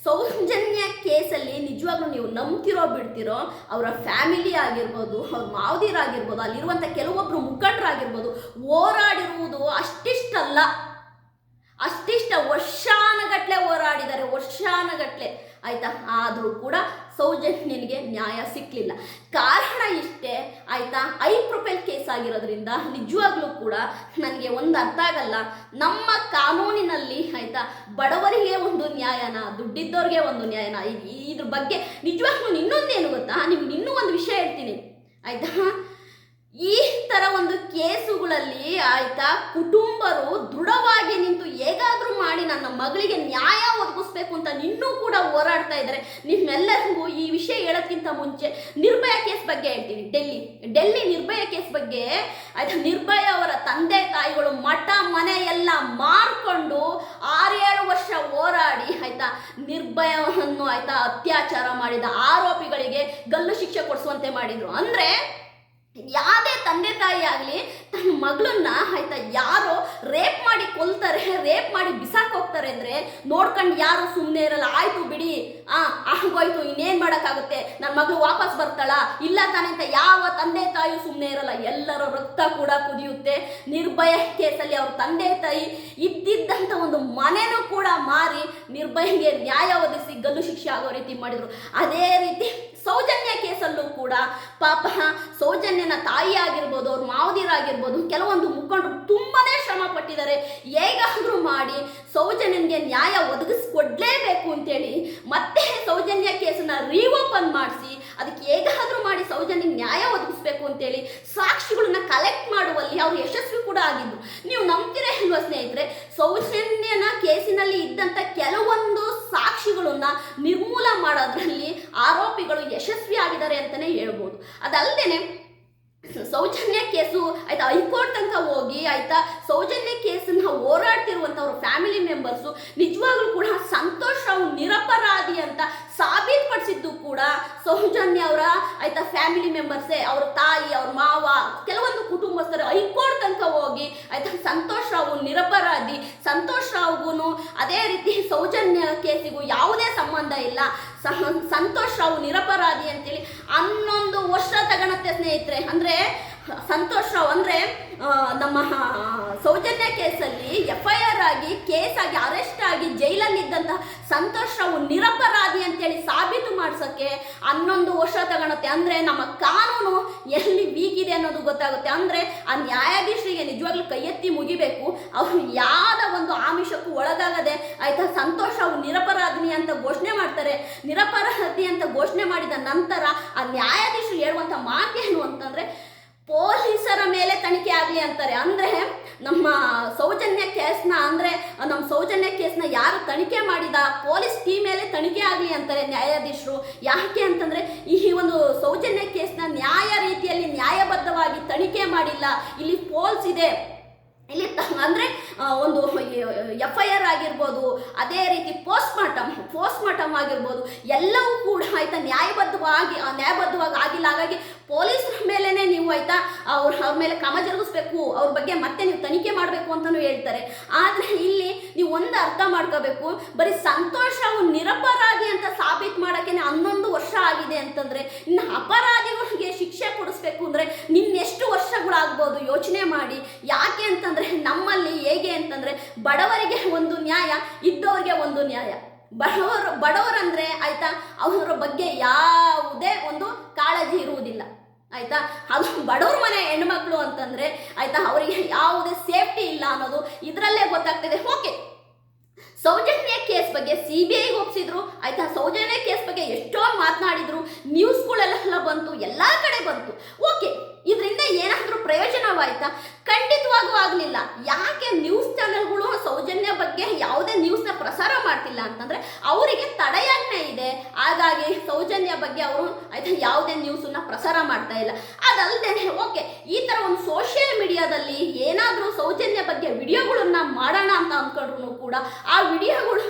[SPEAKER 1] ಸೌಜನ್ಯ ಕೇಸಲ್ಲಿ ನಿಜವಾಗ್ಲೂ ನೀವು ನಂಬ್ತಿರೋ ಬಿಡ್ತಿರೋ ಅವರ ಫ್ಯಾಮಿಲಿ ಆಗಿರ್ಬೋದು, ಅವ್ರ ಮಾವದಿರಾಗಿರ್ಬೋದು ಅಲ್ಲಿರುವಂಥ ಕೆಲವೊಬ್ಬರು ಮುಖಂಡರಾಗಿರ್ಬೋದು, ಹೋರಾಡಿರುವುದು ಅಷ್ಟಿಷ್ಟಲ್ಲ. ಅಷ್ಟಿಷ್ಟ ವರ್ಷಾನುಗಟ್ಲೆ ಹೋರಾಡಿದ್ದಾರೆ, ವರ್ಷಾನುಗಟ್ಲೆ. ಆಯ್ತಾ? ಆದರೂ ಕೂಡ ಸೌಜನ್ಯನಿಗೆ ನ್ಯಾಯ ಸಿಕ್ಕಲಿಲ್ಲ ಕಾರಣ ಇಷ್ಟೇ ಆಯ್ತಾ? ಐ ಪ್ರೊಫೈಲ್ ಕೇಸ್ ಆಗಿರೋದ್ರಿಂದ ನಿಜವಾಗ್ಲೂ ಕೂಡ ನನಗೆ ಒಂದು ಅರ್ಥ ಆಗಲ್ಲ. ನಮ್ಮ ಕಾನೂನಿನಲ್ಲಿ ಆಯ್ತಾ? ಬಡವರಿಗೆ ಒಂದು ನ್ಯಾಯನ, ದುಡ್ಡಿದ್ದವ್ರಿಗೆ ಒಂದು ನ್ಯಾಯನ ಇದ್ರ ಬಗ್ಗೆ ನಿಜವಾಗ್ಲೂ ಇನ್ನೊಂದೇನು ಗೊತ್ತಾ? ನಿಮ್ಗೆ ಇನ್ನೂ ಒಂದು ವಿಷಯ ಹೇಳ್ತೀನಿ. ಆಯ್ತಾ? ಈ ಥರ ಒಂದು ಕೇಸುಗಳಲ್ಲಿ ಆಯ್ತಾ ಕುಟುಂಬರು ದೃಢವಾಗಿ ನಿಂತು ಮಾಡಿ ನನ್ನ ಮಗಳಿಗೆ ನ್ಯಾಯ ಒದಗಿಸ್ಬೇಕು ಅಂತ ನಿನ್ನೂ ಕೂಡ ಹೋರಾಡ್ತಾ ಇದ್ದಾರೆ. ನಿಮ್ಮೆಲ್ಲರಿಗೂ ಈ ವಿಷಯ ಹೇಳೋಕ್ಕಿಂತ ಮುಂಚೆ ನಿರ್ಭಯ ಕೇಸ್ ಬಗ್ಗೆ ಹೇಳ್ತೀನಿ. ಡೆಲ್ಲಿ ಡೆಲ್ಲಿ ನಿರ್ಭಯ ಕೇಸ್ ಬಗ್ಗೆ ಆಯ್ತಾ ನಿರ್ಭಯ ಅವರ ತಂದೆ ತಾಯಿಗಳು ಮಠ ಮನೆ ಎಲ್ಲ ಮಾರ್ಕೊಂಡು ಆರೇಳು ವರ್ಷ ಹೋರಾಡಿ ಆಯ್ತಾ, ನಿರ್ಭಯವನ್ನು ಆಯ್ತಾ ಅತ್ಯಾಚಾರ ಮಾಡಿದ ಆರೋಪಿಗಳಿಗೆ ಗಲ್ಲು ಶಿಕ್ಷೆ ಕೊಡಿಸುವಂತೆ ಮಾಡಿದ್ರು. ಅಂದ್ರೆ ಯಾವುದೇ ತಂದೆ ತಾಯಿ ಆಗಲಿ, ತನ್ನ ಮಗಳನ್ನ ಆಯ್ತಾ ಯಾರೋ ರೇಪ್ ಮಾಡಿ ಕೊಲ್ತಾರೆ, ರೇಪ್ ಮಾಡಿ ಬಿಸಾಕ್ ಹೋಗ್ತಾರೆ ಅಂದರೆ ನೋಡ್ಕೊಂಡು ಯಾರು ಸುಮ್ಮನೆ ಇರಲ್ಲ, ಆಯಿತು ಬಿಡಿ, ಆ, ಆಗೋಯ್ತು, ಇನ್ನೇನು ಮಾಡೋಕ್ಕಾಗುತ್ತೆ? ನನ್ನ ಮಗಳು ವಾಪಸ್ ಬರ್ತಾಳ, ಇಲ್ಲ ತಾನೆ ಅಂತ ಯಾವ ತಂದೆ ತಾಯಿ ಸುಮ್ಮನೆ ಇರಲ್ಲ, ಎಲ್ಲರ ರಕ್ತ ಕೂಡ ಕುದಿಯುತ್ತೆ. ನಿರ್ಭಯ ಕೇಸಲ್ಲಿ ಅವ್ರ ತಂದೆ ತಾಯಿ ಇದ್ದಿದ್ದಂಥ ಒಂದು ಮನೆನೂ ಕೂಡ ಮಾರಿ ನಿರ್ಭಯಗೆ ನ್ಯಾಯ ಒದಗಿಸಿ ಗಲ್ಲು ಶಿಕ್ಷೆ ಆಗೋ ರೀತಿ ಮಾಡಿದ್ರು. ಅದೇ ರೀತಿ ಸೌಜನ್ಯ ಕೇಸಲ್ಲೂ ಕೂಡ ಪಾಪ ಸೌಜನ್ಯನ ತಾಯಿ ಆಗಿರ್ಬೋದು ಅವ್ರ ಮಾವದಿರಾಗಿರ್ಬೋದು ಕೆಲವೊಂದು ಮುಖಂಡರು ತುಂಬಾನೇ ಶ್ರಮ ಪಟ್ಟಿದ್ದಾರೆ. ಹೇಗಾದ್ರೂ ಮಾಡಿ ಸೌಜನ್ಯನಿಗೆ ನ್ಯಾಯ ಒದಗಿಸ್ಕೊಡ್ಲೇಬೇಕು ಅಂತೇಳಿ ಮತ್ತೆ ಸೌಜನ್ಯ ಕೇಸನ್ನ ರೀಓಪನ್ ಮಾಡಿಸಿ, ಅದಕ್ಕೆ ಹೇಗಾದ್ರೂ ಮಾಡಿ ಸೌಜನ್ಯ ನ್ಯಾಯ ಒದಗಿಸ್ಬೇಕು ಅಂತೇಳಿ ಸಾಕ್ಷಿಗಳನ್ನ ಕಲೆಕ್ಟ್ ಮಾಡುವಲ್ಲಿ ಅವರು ಯಶಸ್ವಿ ಕೂಡ ಆಗಿದ್ರು. ನೀವು ನಂಬ್ತೀರಾ ಇಲ್ವಾ ಸ್ನೇಹಿತರೆ? ಸೌಜನ್ಯನ ಕೇಸಿನಲ್ಲಿ ಇದ್ದಂಥ ಕೆಲವೊಂದು ಸಾಕ್ಷಿಗಳನ್ನ ನಿರ್ಮೂಲ ಮಾಡೋದ್ರಲ್ಲಿ ಆರೋಪಿಗಳು ಯಶಸ್ವಿ ಆಗಿದ್ದಾರೆ ಅಂತಲೇ ಹೇಳ್ಬೋದು. ಅದಲ್ಲದೆ ಸೌಜನ್ಯ ಕೇಸು ಆಯ್ತಾ ಹೈಕೋರ್ಟ್ ತನಕ ಹೋಗಿ ಆಯ್ತಾ, ಸೌಜನ್ಯ ಕೇಸನ್ನ ಹೋರಾಡ್ತಿರುವಂಥವ್ರ ಫ್ಯಾಮಿಲಿ ಮೆಂಬರ್ಸು ನಿಜವಾಗ್ಲೂ ಕೂಡ ಸಂತೋಷ ನಿರಪರಾಧಿ ಅಂತ ಸಾಬೀತುಪಡಿಸಿದ್ದು ಕೂಡ ಸೌಜನ್ಯ ಅವರ, ಆಯ್ತಾ ಫ್ಯಾಮಿಲಿ ಮೆಂಬರ್ಸೇ ಅವ್ರ ತಾಯಿ, ಅವ್ರ ಮಾವ, ಕೆಲವೊಂದು ಕುಟುಂಬಸ್ಥರು ಹೈಕೋರ್ಟ್ ತನಕ ಹೋಗಿ ಆಯ್ತಾ ಸಂತೋಷ್ ರಾವ್ ನಿರಪರಾಧಿ, ಸಂತೋಷ್ ರಾವ್ಗೂ ಅದೇ ರೀತಿ ಸೌಜನ್ಯ ಕೇಸಿಗೂ ಯಾವುದೇ ಸಂಬಂಧ ಇಲ್ಲ. ಸಹ ಸಂತೋಷ್ ರಾವ್ ನಿರಪರಾಧಿ ಅಂತೇಳಿ ಹನ್ನೊಂದು ವರ್ಷ ತಗೊಳತ್ತೆ ಸ್ನೇಹಿತರೆ. ಅಂದರೆ ಸಂತೋಷ್ ರಾವ್ ಅಂದರೆ ನಮ್ಮ ಸೌಜನ್ಯ ಕೇಸಲ್ಲಿ ಎಫ್ ಐ ಆರ್ ಆಗಿ, ಕೇಸ್ ಆಗಿ, ಅರೆಸ್ಟ್ ಆಗಿ ಜೈಲಲ್ಲಿದ್ದಂತಹ ಸಂತೋಷ್ ರಾವ್ ನಿರಪರಾಧಿ ಅಂತೇಳಿ ಸಾಬೀತು ಮಾಡ್ಸೋಕ್ಕೆ ಹನ್ನೊಂದು ವರ್ಷ ತಗೊಳುತ್ತೆ. ಅಂದರೆ ನಮ್ಮ ಕಾನೂನು ಎಲ್ಲಿ ವೀಕ್ ಇದೆ ಅನ್ನೋದು ಗೊತ್ತಾಗುತ್ತೆ. ಅಂದರೆ ಆ ನ್ಯಾಯಾಧೀಶರಿಗೆ ನಿಜವಾಗ್ಲೂ ಕೈ ಎತ್ತಿ ಮುಗಿಬೇಕು. ಅವರು ಯಾವ ಒಂದು ಆಮಿಷಕ್ಕೂ ಒಳಗಾಗದೆ, ಆಯ್ತಾ ಸಂತೋಷ್ ರಾವ್ ನಿರಪರಾಧಿನಿ ಅಂತ ಘೋಷಣೆ ಮಾಡ್ತಾರೆ. ನಿರಪರಾಧಿ ಅಂತ ಘೋಷಣೆ ಮಾಡಿದ ನಂತರ ಆ ನ್ಯಾಯಾಧೀಶರು ಹೇಳುವಂಥ ಏನು ಅಂತಂದರೆ ಪೊಲೀಸರ ಮೇಲೆ ತನಿಖೆ ಆಗಲಿ ಅಂತಾರೆ. ಅಂದರೆ ನಮ್ಮ ಸೌಜನ್ಯ ಕೇಸ್ನ ಅಂದರೆ ನಮ್ಮ ಸೌಜನ್ಯ ಕೇಸ್ನ ಯಾರು ತನಿಖೆ ಮಾಡಿದ, ಪೊಲೀಸ್ ಟೀಮ್ ಮೇಲೆ ತನಿಖೆ ಆಗಲಿ ಅಂತಾರೆ ನ್ಯಾಯಾಧೀಶರು. ಯಾಕೆ ಅಂತಂದರೆ ಈ ಒಂದು ಸೌಜನ್ಯ ಕೇಸ್ನ ನ್ಯಾಯ ರೀತಿಯಲ್ಲಿ ನ್ಯಾಯಬದ್ಧವಾಗಿ ತನಿಖೆ ಮಾಡಿಲ್ಲ. ಇಲ್ಲಿ ಪೋಲ್ಸ್ ಇದೆ. ಇಲ್ಲಿ ಅಂದರೆ ಒಂದು ಎಫ್ ಐ ಆರ್ ಆಗಿರ್ಬೋದು, ಅದೇ ರೀತಿ ಪೋಸ್ಟ್ ಮಾರ್ಟಮ್ ಪೋಸ್ಟ್ ಮಾರ್ಟಮ್ ಆಗಿರ್ಬೋದು, ಎಲ್ಲವೂ ಕೂಡ ಆಯಿತಾ, ನ್ಯಾಯಬದ್ಧವಾಗಿ ನ್ಯಾಯಬದ್ಧವಾಗಿ ಆಗಿಲ್ಲ. ಹಾಗಾಗಿ ಪೊಲೀಸರ ಮೇಲೇ ನೀವು ಆಯಿತಾ, ಅವ್ರ ಅವ್ರ ಮೇಲೆ ಕ್ರಮ ಜರುಗಿಸ್ಬೇಕು, ಅವ್ರ ಬಗ್ಗೆ ಮತ್ತೆ ನೀವು ತನಿಖೆ ಮಾಡಬೇಕು ಅಂತಲೂ ಹೇಳ್ತಾರೆ. ಆದರೆ ಇಲ್ಲಿ ನೀವು ಒಂದು ಅರ್ಥ ಮಾಡ್ಕೋಬೇಕು, ಬರೀ ಸಂತೋಷ ನಿರಪರಾಧಿ ಅಂತ ಸಾಬೀತು ಮಾಡೋಕ್ಕೆ ಹನ್ನೊಂದು ವರ್ಷ ಆಗಿದೆ ಅಂತಂದರೆ, ಇನ್ನು ಅಪರಾಧಿಗಳಿಗೆ ಶಿಕ್ಷೆ ಕೊಡಿಸ್ಬೇಕು ಅಂದರೆ ನಿನ್ನೆಷ್ಟು ವರ್ಷಗಳಾಗ್ಬೋದು ಯೋಚನೆ ಮಾಡಿ, ಯಾಕೆ ಅಂತಂದರೆ ನಮ್ಮಲ್ಲಿ ಹೇಗೆ ಅಂತಂದರೆ ಬಡವರಿಗೆ ಒಂದು ನ್ಯಾಯ, ಇದ್ದವರಿಗೆ ಒಂದು ನ್ಯಾಯ. ಬಡವರು, ಬಡವರಂದ್ರೆ ಆಯ್ತಾ, ಅವರ ಬಗ್ಗೆ ಯಾವುದೇ ಒಂದು ಕಾಳಜಿ ಇರುವುದಿಲ್ಲ. ಆಯ್ತಾ? ಅದು ಬಡವ್ರ ಮನೆ ಹೆಣ್ಮಕ್ಳು ಅಂತಂದ್ರೆ ಆಯ್ತಾ, ಅವರಿಗೆ ಯಾವುದೇ ಸೇಫ್ಟಿ ಇಲ್ಲ ಅನ್ನೋದು ಇದರಲ್ಲೇ ಗೊತ್ತಾಗ್ತದೆ. ಓಕೆ. ಸೌಜನ್ಯ ಕೇಸ್ ಬಗ್ಗೆ ಸಿ ಬಿ ಐಗೆ ಒಪ್ಸಿದ್ರು. ಆಯ್ತಾ? ಸೌಜನ್ಯ ಕೇಸ್ ಬಗ್ಗೆ ಎಷ್ಟೋ ಮಾತನಾಡಿದ್ರು. ನ್ಯೂಸ್ಗಳೆಲ್ಲ ಬಂತು, ಎಲ್ಲ ಕಡೆ ಬಂತು. ಓಕೆ. ಇದರಿಂದ ಏನಾದರೂ ಪ್ರಯೋಜನವಾಯ್ತಾ? ಖಂಡಿತವಾಗೂ ಆಗಲಿಲ್ಲ. ಯಾಕೆ ನ್ಯೂಸ್ ಚಾನೆಲ್ಗಳು ಸೌಜನ್ಯ ಬಗ್ಗೆ ಯಾವುದೇ ನ್ಯೂಸ್ನ ಪ್ರಸಾರ ಮಾಡ್ತಿಲ್ಲ ಅಂತಂದರೆ ಅವರಿಗೆ ತಡೆಯಾಜ್ಞೆ ಇದೆ. ಹಾಗಾಗಿ ಸೌಜನ್ಯ ಬಗ್ಗೆ ಅವರು ಆಯ್ತಾ ಯಾವುದೇ ನ್ಯೂಸನ್ನು ಪ್ರಸಾರ ಮಾಡ್ತಾ ಇಲ್ಲ. ಅದಲ್ಲದೆ ಓಕೆ, ಈ ಥರ ಒಂದು ಸೋಷಿಯಲ್ ಮೀಡಿಯಾದಲ್ಲಿ ಏನಾದರೂ ಸೌಜನ್ಯ ಬಗ್ಗೆ ವಿಡಿಯೋಗಳನ್ನು ಮಾಡೋಣ ಅಂತ ಅಂದ್ಕೊಂಡ್ರು ಕೂಡ ಆ ವಿಡಿಯೋಗಳು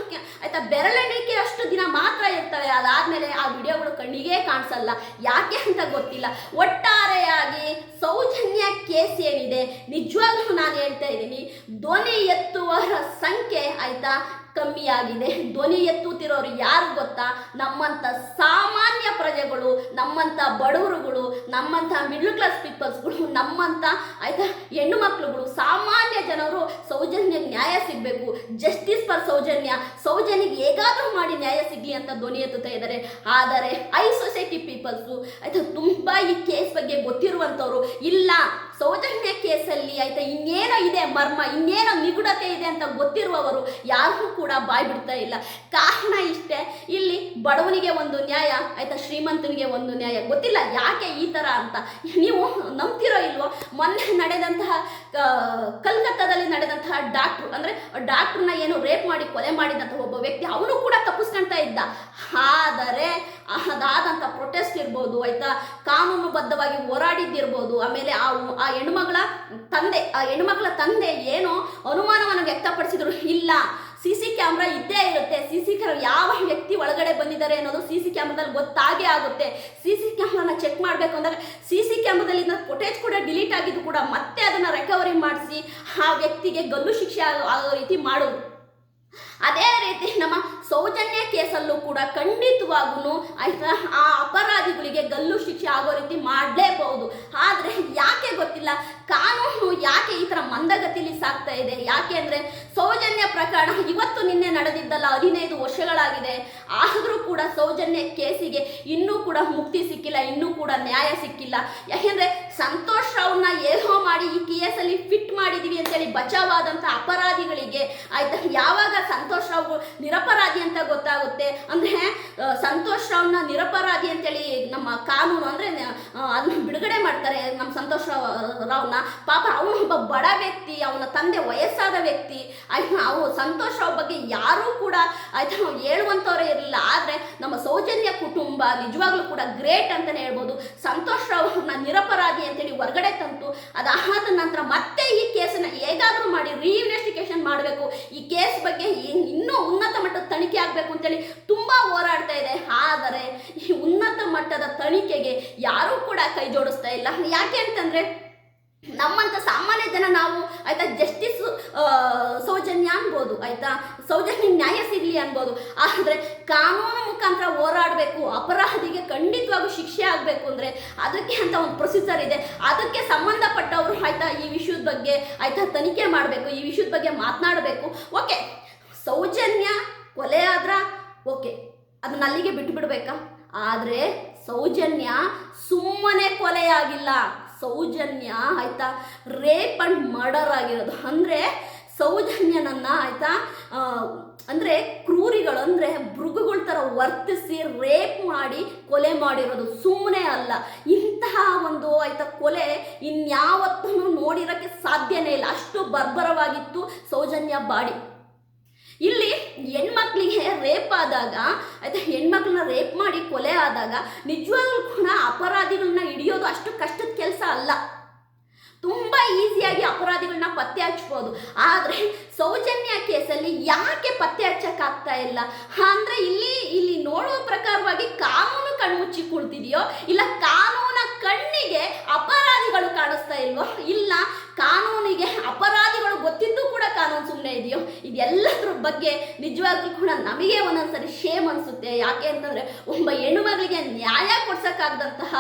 [SPEAKER 1] ಆಯ್ತಾ, ಬೆರಳೆಣಿಕೆ ಅಷ್ಟು ದಿನ ಮಾತ್ರ ಇರ್ತವೆ. ಅದಾದಮೇಲೆ ಆ ವಿಡಿಯೋಗಳು ಕಣ್ಣಿಗೆ ಕಾಣಿಸಲ್ಲ. ಯಾಕೆ ಅಂತ ಗೊತ್ತಿಲ್ಲ. ಒಟ್ಟಾರೆಯಾಗಿ ಸೌಜನ್ಯ ಕೇಸ್ ಏನಿದೆ? ನಿಜವಾಗ್ಲೂ ನಾನು ಹೇಳ್ತಾ ಇದ್ದೀನಿ, ಧ್ವನಿ ಎತ್ತುವರ ಸಂಖ್ಯೆ ಆಯ್ತಾ ಕಮ್ಮಿಯಾಗಿದೆ. ಧ್ವನಿ ಎತ್ತುತ್ತಿರೋರು ಯಾರು ಗೊತ್ತಾ? ನಮ್ಮಂಥ ಸಾಮಾನ್ಯ ಪ್ರಜೆಗಳು, ನಮ್ಮಂಥ ಬಡವರುಗಳು, ನಮ್ಮಂಥ ಮಿಡ್ಲ್ ಕ್ಲಾಸ್ ಪೀಪಲ್ಸ್ಗಳು ನಮ್ಮಂಥ ಆಯ್ತಾ ಹೆಣ್ಣು ಮಕ್ಕಳುಗಳು ಸಾಮಾನ್ಯ ಜನರು ಸೌಜನ್ಯ ನ್ಯಾಯ ಸಿಗಬೇಕು. ಜಸ್ಟಿಸ್ ಫಾರ್ ಸೌಜನ್ಯ, ಸೌಜನ್ಯಗೆ ಹೇಗಾದರೂ ಮಾಡಿ ನ್ಯಾಯ ಸಿಗಲಿ ಅಂತ ಧ್ವನಿ ಎತ್ತುತ್ತಾ ಇದ್ದಾರೆ. ಆದರೆ ಐ ಸೊಸೈಟಿ ಪೀಪಲ್ಸು ಆಯ್ತಾ ತುಂಬ ಈ ಕೇಸ್ ಬಗ್ಗೆ ಗೊತ್ತಿರುವಂಥವ್ರು ಇಲ್ಲ. ಸೌಜನ್ಯ ಕೇಸಲ್ಲಿ ಆಯ್ತಾ, ಇನ್ನೇನೋ ಇದೆ ಮರ್ಮ, ಇನ್ನೇನೋ ನಿಗೂಢತೆ ಇದೆ ಅಂತ ಗೊತ್ತಿರುವವರು ಯಾರಿಗೂ ಕೂಡ ಬಾಯ್ ಬಿಡ್ತಾ ಇಲ್ಲ. ಕಾರಣ ಇಷ್ಟೇ, ಇಲ್ಲಿ ಬಡವನಿಗೆ ಒಂದು ನ್ಯಾಯ, ಆಯ್ತಾ, ಶ್ರೀಮಂತನಿಗೆ ಒಂದು ನ್ಯಾಯ. ಗೊತ್ತಿಲ್ಲ ಯಾಕೆ ಈ ಥರ ಅಂತ. ನೀವು ನಂಬ್ತಿರೋ ಇಲ್ವೋ, ಮೊನ್ನೆ ನಡೆದಂತಹ ಕಲ್ಕತ್ತಾದಲ್ಲಿ ನಡೆದಂತಹ ಡಾಕ್ಟ್ರು, ಅಂದರೆ ಡಾಕ್ಟ್ರನ್ನ ಏನು ರೇಪ್ ಮಾಡಿ ಕೊಲೆ ಮಾಡಿದಂಥ ಒಬ್ಬ ವ್ಯಕ್ತಿ, ಅವನು ಕೂಡ ತಪ್ಪಿಸ್ಕೊಳ್ತಾ ಇದ್ದ. ಆದರೆ ಅದಾದಂಥ ಪ್ರೊಟೆಸ್ಟ್ ಇರ್ಬೋದು, ಆಯ್ತಾ, ಕಾನೂನುಬದ್ಧವಾಗಿ ಹೋರಾಡಿದ್ದಿರ್ಬೋದು, ಆಮೇಲೆ ಆ ಆ ಹೆಣ್ಮಗಳ ತಂದೆ, ಆ ಹೆಣ್ಮಗಳ ತಂದೆ ಏನೋ ಅನುಮಾನವನ್ನು ವ್ಯಕ್ತಪಡಿಸಿದ್ರು. ಇಲ್ಲ ಸಿ ಸಿ ಕ್ಯಾಮ್ರಾ ಇದ್ದೇ ಇರುತ್ತೆ. ಸಿ ಸಿ ಕ್ಯಾಮ್ರಾ ಯಾವ ವ್ಯಕ್ತಿ ಒಳಗಡೆ ಬಂದಿದ್ದಾರೆ ಅನ್ನೋದು ಸಿ ಸಿ ಕ್ಯಾಮ್ರಾದಲ್ಲಿ ಗೊತ್ತಾಗೇ ಆಗುತ್ತೆ. ಸಿ ಸಿ ಕ್ಯಾಮ್ರಾನ ಚೆಕ್ ಮಾಡಬೇಕು ಅಂದಾಗ ಸಿ ಸಿ ಕ್ಯಾಮ್ರಾದಲ್ಲಿ ಫುಟೇಜ್ ಕೂಡ ಡಿಲೀಟ್ ಆಗಿದ್ದು ಕೂಡ ಮತ್ತೆ ಅದನ್ನು ರಿಕವರಿ ಮಾಡಿಸಿ ಆ ವ್ಯಕ್ತಿಗೆ ಗಲ್ಲು ಶಿಕ್ಷೆ ಆಗೋ ರೀತಿ ಮಾಡೋದು. ಅದೇ ರೀತಿ ನಮ್ಮ ಸೌಜನ್ಯ ಕೇಸಲ್ಲೂ ಕೂಡ ಖಂಡಿತವಾಗೂ ಆ ಅಪರಾಧಿಗಳಿಗೆ ಗಲ್ಲು ಶಿಕ್ಷೆ ಆಗೋ ರೀತಿ ಮಾಡಲೇಬಹುದು. ಆದರೆ ಯಾಕೆ ಗೊತ್ತಿಲ್ಲ? ಕಾನೂನು ಯಾಕೆ ಈ ಥರ ಮಂದಗತಿಲಿ ಸಾಗ್ತಾ ಇದೆ? ಯಾಕೆ ಅಂದರೆ ಸೌಜನ್ಯ ಪ್ರಕರಣ ಇವತ್ತು ನಿನ್ನೆ ನಡೆದಿದ್ದಲ್ಲ, ಹದಿನೈದು ವರ್ಷಗಳಾಗಿದೆ. ಆದರೂ ಕೂಡ ಸೌಜನ್ಯ ಕೇಸಿಗೆ ಇನ್ನೂ ಕೂಡ ಮುಕ್ತಿ ಸಿಕ್ಕಿಲ್ಲ, ಇನ್ನೂ ಕೂಡ ನ್ಯಾಯ ಸಿಕ್ಕಿಲ್ಲ. ಯಾಕೆಂದರೆ ಸಂತೋಷ್ ರಾವ್ನ ಏನೋ ಮಾಡಿ ಈ ಕೇಸಲ್ಲಿ ಫಿಟ್ ಮಾಡಿದೀವಿ ಅಂತೇಳಿ ಬಚಾವಾದಂಥ ಅಪರಾಧಿಗಳಿಗೆ ಆಯ್ತಾ? ಯಾವಾಗ ಸಂತೋಷ್ ರಾವ್ ನಿರಪರಾಧಿ ಅಂತ ಗೊತ್ತಾಗುತ್ತೆ? ಅಂದರೆ ಸಂತೋಷ್ ರಾವ್ನ ನಿರಪರಾಧಿ ಅಂತೇಳಿ ನಮ್ಮ ಕಾನೂನು ಅಂದರೆ ಅದನ್ನ ಬಿಡುಗಡೆ ಮಾಡ್ತಾರೆ ನಮ್ಮ ಸಂತೋಷ್ ರಾವ್ ರಾವ್ನ. ಪಾಪ ಅವನು ಒಬ್ಬ ಬಡ ವ್ಯಕ್ತಿ, ಅವನ ತಂದೆ ವಯಸ್ಸಾದ ವ್ಯಕ್ತಿ. ಆಯ್ತು? ಅವು ಸಂತೋಷ್ ರಾವ್ ಬಗ್ಗೆ ಯಾರೂ ಕೂಡ ಆಯ್ತಾ ಹೇಳುವಂಥವ್ರೇ ಇರಲಿಲ್ಲ. ಆದರೆ, ನಮ್ಮ ಸೌಜನ್ಯ ಕುಟುಂಬ ನಿಜವಾಗ್ಲೂ ಕೂಡ ಗ್ರೇಟ್ ಅಂತಲೇ ಹೇಳ್ಬೋದು. ಸಂತೋಷ್ ರಾವ್ನ ನಿರಪರಾಧಿ ಅಂತೇಳಿ ಹೊರಗಡೆ ತಂತು ಅದಾದ ನಂತರ ಮತ್ತೆ ಈ ಕೇಸನ್ನ ಹೇಗಾದರೂ ಮಾಡಿ ರೀಇನ್ವೆಸ್ಟಿಗೇಷನ್ ಮಾಡಬೇಕು. ಈ ಕೇಸ್ ಬಗ್ಗೆ ಇನ್ನೂ ಉನ್ನತ ಮಟ್ಟದ ತನಿಖೆ ಆಗಬೇಕು ಅಂತೇಳಿ ತುಂಬ ಹೋರಾಡ್ತಾ ಇದೆ. ಆದರೆ ಈ ಉನ್ನತ ಮಟ್ಟದ ತನಿಖೆಗೆ ಯಾರೂ ಕೂಡ ಕೈ ಜೋಡಿಸ್ತಾ ಇಲ್ಲ. ಯಾಕೆ ಅಂತಂದ್ರೆ ನಮ್ಮಂಥ ಸಾಮಾನ್ಯ ಜನ ನಾವು ಆಯಿತಾ ಜಸ್ಟಿಸ್ ಸೌಜನ್ಯ ಅನ್ಬೋದು, ಆಯಿತಾ? ಸೌಜನ್ಯ ನ್ಯಾಯ ಸಿಗಲಿ ಅನ್ಬೋದು. ಆದರೆ ಕಾನೂನು ಮುಖಾಂತರ ಹೋರಾಡಬೇಕು, ಅಪರಾಧಿಗೆ ಖಂಡಿತವಾಗೂ ಶಿಕ್ಷೆ ಆಗಬೇಕು ಅಂದರೆ ಅದಕ್ಕೆ ಅಂತ ಒಂದು ಪ್ರೊಸೀಜರ್ ಇದೆ. ಅದಕ್ಕೆ ಸಂಬಂಧಪಟ್ಟವರು ಆಯಿತಾ ಈ ವಿಷಯದ ಬಗ್ಗೆ, ಆಯಿತಾ ತನಿಖೆ ಮಾಡಬೇಕು, ಈ ವಿಷಯದ ಬಗ್ಗೆ ಮಾತನಾಡಬೇಕು. ಓಕೆ. ಸೌಜನ್ಯ ಕೊಲೆ ಆದ್ರ ಓಕೆ. ಅದನ್ನ ಅಲ್ಲಿಗೆ ಬಿಟ್ಟು ಬಿಡಬೇಕಾ ಆದರೆ ಸೌಜನ್ಯ ಸುಮ್ಮನೆ ಕೊಲೆಯಾಗಿಲ್ಲ. ಸೌಜನ್ಯ ಆಯ್ತಾ? ರೇಪ್ ಅಂಡ್ ಮರ್ಡರ್ ಆಗಿರೋದು. ಅಂದರೆ ಸೌಜನ್ಯನನ್ನ ಆಯ್ತಾ ಅಂದರೆ ಕ್ರೂರಿಗಳು, ಅಂದ್ರೆ ಮೃಗಗಳ ಥರ ವರ್ತಿಸಿ ರೇಪ್ ಮಾಡಿ ಕೊಲೆ ಮಾಡಿರೋದು. ಸುಮ್ಮನೆ ಅಲ್ಲ, ಇಂತಹ ಒಂದು ಆಯ್ತಾ ಕೊಲೆ ಇನ್ಯಾವತ್ತೂ ನೋಡಿರೋಕ್ಕೆ ಸಾಧ್ಯನೇ ಇಲ್ಲ. ಅಷ್ಟು ಬರ್ಬರವಾಗಿತ್ತು ಸೌಜನ್ಯ ಬಾಡಿ. ಇಲ್ಲಿ ಹೆಣ್ಮಕ್ಳಿಗೆ ರೇಪ್ ಆದಾಗ, ಆಯ್ತಾ, ಹೆಣ್ಮಕ್ಳನ್ನ ರೇಪ್ ಮಾಡಿ ಕೊಲೆ ಆದಾಗ ನಿಜವಾಗ್ಲೂ ಕೂಡ ಅಪರಾಧಿಗಳನ್ನ ಹಿಡಿಯೋದು ಅಷ್ಟು ಕಷ್ಟದ ಕೆಲಸ ಅಲ್ಲ. ತುಂಬ ಈಸಿಯಾಗಿ ಅಪರಾಧಿಗಳನ್ನ ಪತ್ತೆ ಹಚ್ಬೋದು. ಆದರೆ ಸೌಜನ್ಯ ಕೇಸಲ್ಲಿ ಯಾಕೆ ಪತ್ತೆ ಹಚ್ಚಕ್ಕಾಗ್ತಾ ಇಲ್ಲ? ಅಂದರೆ ಇಲ್ಲಿ ಇಲ್ಲಿ ನೋಡುವ ಪ್ರಕಾರವಾಗಿ ಕಾನೂನು ಕಣ್ಮುಚ್ಚಿ ಕುಳ್ತಿದೆಯೋ ಇಲ್ಲ ಕಾನೂನ ಕಣ್ಣಿಗೆ ಅಪರಾಧಿಗಳು ಕಾಣಿಸ್ತಾ ಇಲ್ವೋ? ಇಲ್ಲ. ಕಾನೂನಿಗೆ ಅಪರಾಧಿಗಳು ಗೊತ್ತಿದ್ದು ಕೂಡ ಕಾನೂನು ಸುಮ್ಮನೆ ಇದೆಯೋ? ಇದೆಲ್ಲದ್ರ ಬಗ್ಗೆ ನಿಜವಾಗ್ಲೂ ಕೂಡ ನಮಗೆ ಒಂದೊಂದ್ಸರಿ ಶೇಮ್ ಅನಿಸುತ್ತೆ. ಯಾಕೆ ಅಂತಂದರೆ ಒಬ್ಬ ಹೆಣ್ಣುಮಗಳಿಗೆ ನ್ಯಾಯ ಕೊಡ್ಸೋಕ್ಕಾಗದಂತಹ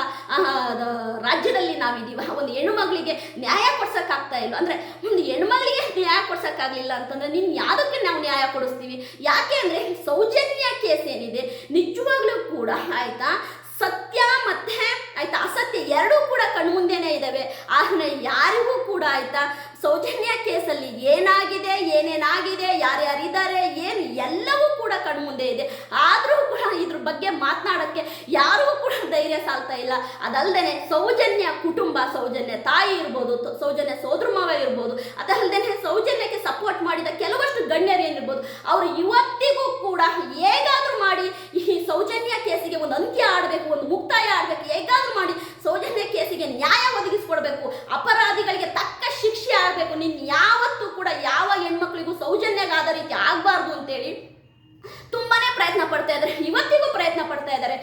[SPEAKER 1] ರಾಜ್ಯದಲ್ಲಿ ನಾವಿದ್ದೀವ. ಒಂದು ಹೆಣ್ಣುಮಗಳಿಗೆ ನ್ಯಾಯ ಕೊಡ್ಸೋಕ್ಕಾಗ್ತಾ ಇಲ್ಲ. ಅಂದರೆ ಒಂದು ಹೆಣ್ಮಗಳಿಗೆ ನ್ಯಾಯ ಕೊಡ್ಸೋಕ್ಕಾಗಲಿಲ್ಲ ಅಂತಂದರೆ ನೀನು ಯಾವುದಕ್ಕೆ ನಾವು ನ್ಯಾಯ ಕೊಡಿಸ್ತೀವಿ? ಯಾಕೆ ಅಂದರೆ ಸೌಜನ್ಯ ಕೇಸ್ ಏನಿದೆ? ನಿಜವಾಗ್ಲೂ ಕೂಡ ಆಯಿತಾ? ಸತ್ಯ ಮತ್ತೆ ಆಯ್ತಾ? ಅಸತ್ಯ ಎರಡೂ ಕೂಡ ಕಣ್ಮುಂದೆನೇ ಇದ್ದಾವೆ ಆದರೆ ಯಾರಿಗೂ ಕೂಡ ಆಯ್ತಾ? ಸೌಜನ್ಯ ಕೇಸಲ್ಲಿ ಏನಾಗಿದೆ, ಏನೇನಾಗಿದೆ, ಯಾರ್ಯಾರಿದ್ದಾರೆ, ಏನು ಎಲ್ಲವೂ ಕೂಡ ಕಣ್ಮುಂದೆ ಇದೆ. ಆದರೂ ಕೂಡ ಇದ್ರ ಬಗ್ಗೆ ಮಾತನಾಡೋಕ್ಕೆ ಯಾರೂ ಕೂಡ ಧೈರ್ಯ ಸಾಲ್ತಾ ಇಲ್ಲ. ಅದಲ್ಲದೆ ಸೌಜನ್ಯ ಕುಟುಂಬ, ಸೌಜನ್ಯ ತಾಯಿ ಇರ್ಬೋದು ಸೌಜನ್ಯ ಸೋದರ ಮಾವ ಇರ್ಬೋದು ಅದಲ್ಲದೆ ಸೌಜನ್ಯಕ್ಕೆ ಸಪೋರ್ಟ್ ಮಾಡಿದ ಕೆಲವಷ್ಟು ಗಣ್ಯರು ಏನಿರ್ಬೋದು, ಅವರು ಇವತ್ತಿಗೂ ಕೂಡ ಹೇಗಾದರೂ ಮಾಡಿ ಈ ಸೌಜನ್ಯ ಕೇಸಿಗೆ ಒಂದು ಅಂತ್ಯ ಆಡಬೇಕು, ಒಂದು ಮುಕ್ತಾಯ ಆಡಬೇಕು, ಹೇಗಾದರೂ ಮಾಡಿ ಸೌಜನ್ಯ ಕೇಸಿಗೆ ನ್ಯಾಯ ಒದಗಿಸ್ಕೊಡ್ಬೇಕು. ಅಪರಾಧಿಗಳಿಗೆ ತಕ್ಕ ಶಿಕ್ಷೆ ಆಗಬೇಕು. ನೀನು ಯಾವತ್ತೂ ಕೂಡ ಯಾವ ಹೆಣ್ಮಕ್ಳಿಗೂ ಸೌಜನ್ಯಗಾದ ರೀತಿ ಆಗಬಾರ್ದು ಅಂತೇಳಿ ತುಂಬಾನೇ ಪ್ರಯತ್ನ ಪಡ್ತಾ ಇದ್ದಾರೆ. ಇವತ್ತಿಗೂ ಪ್ರಯತ್ನ ಪಡ್ತಾ ಇದ್ದಾರೆ.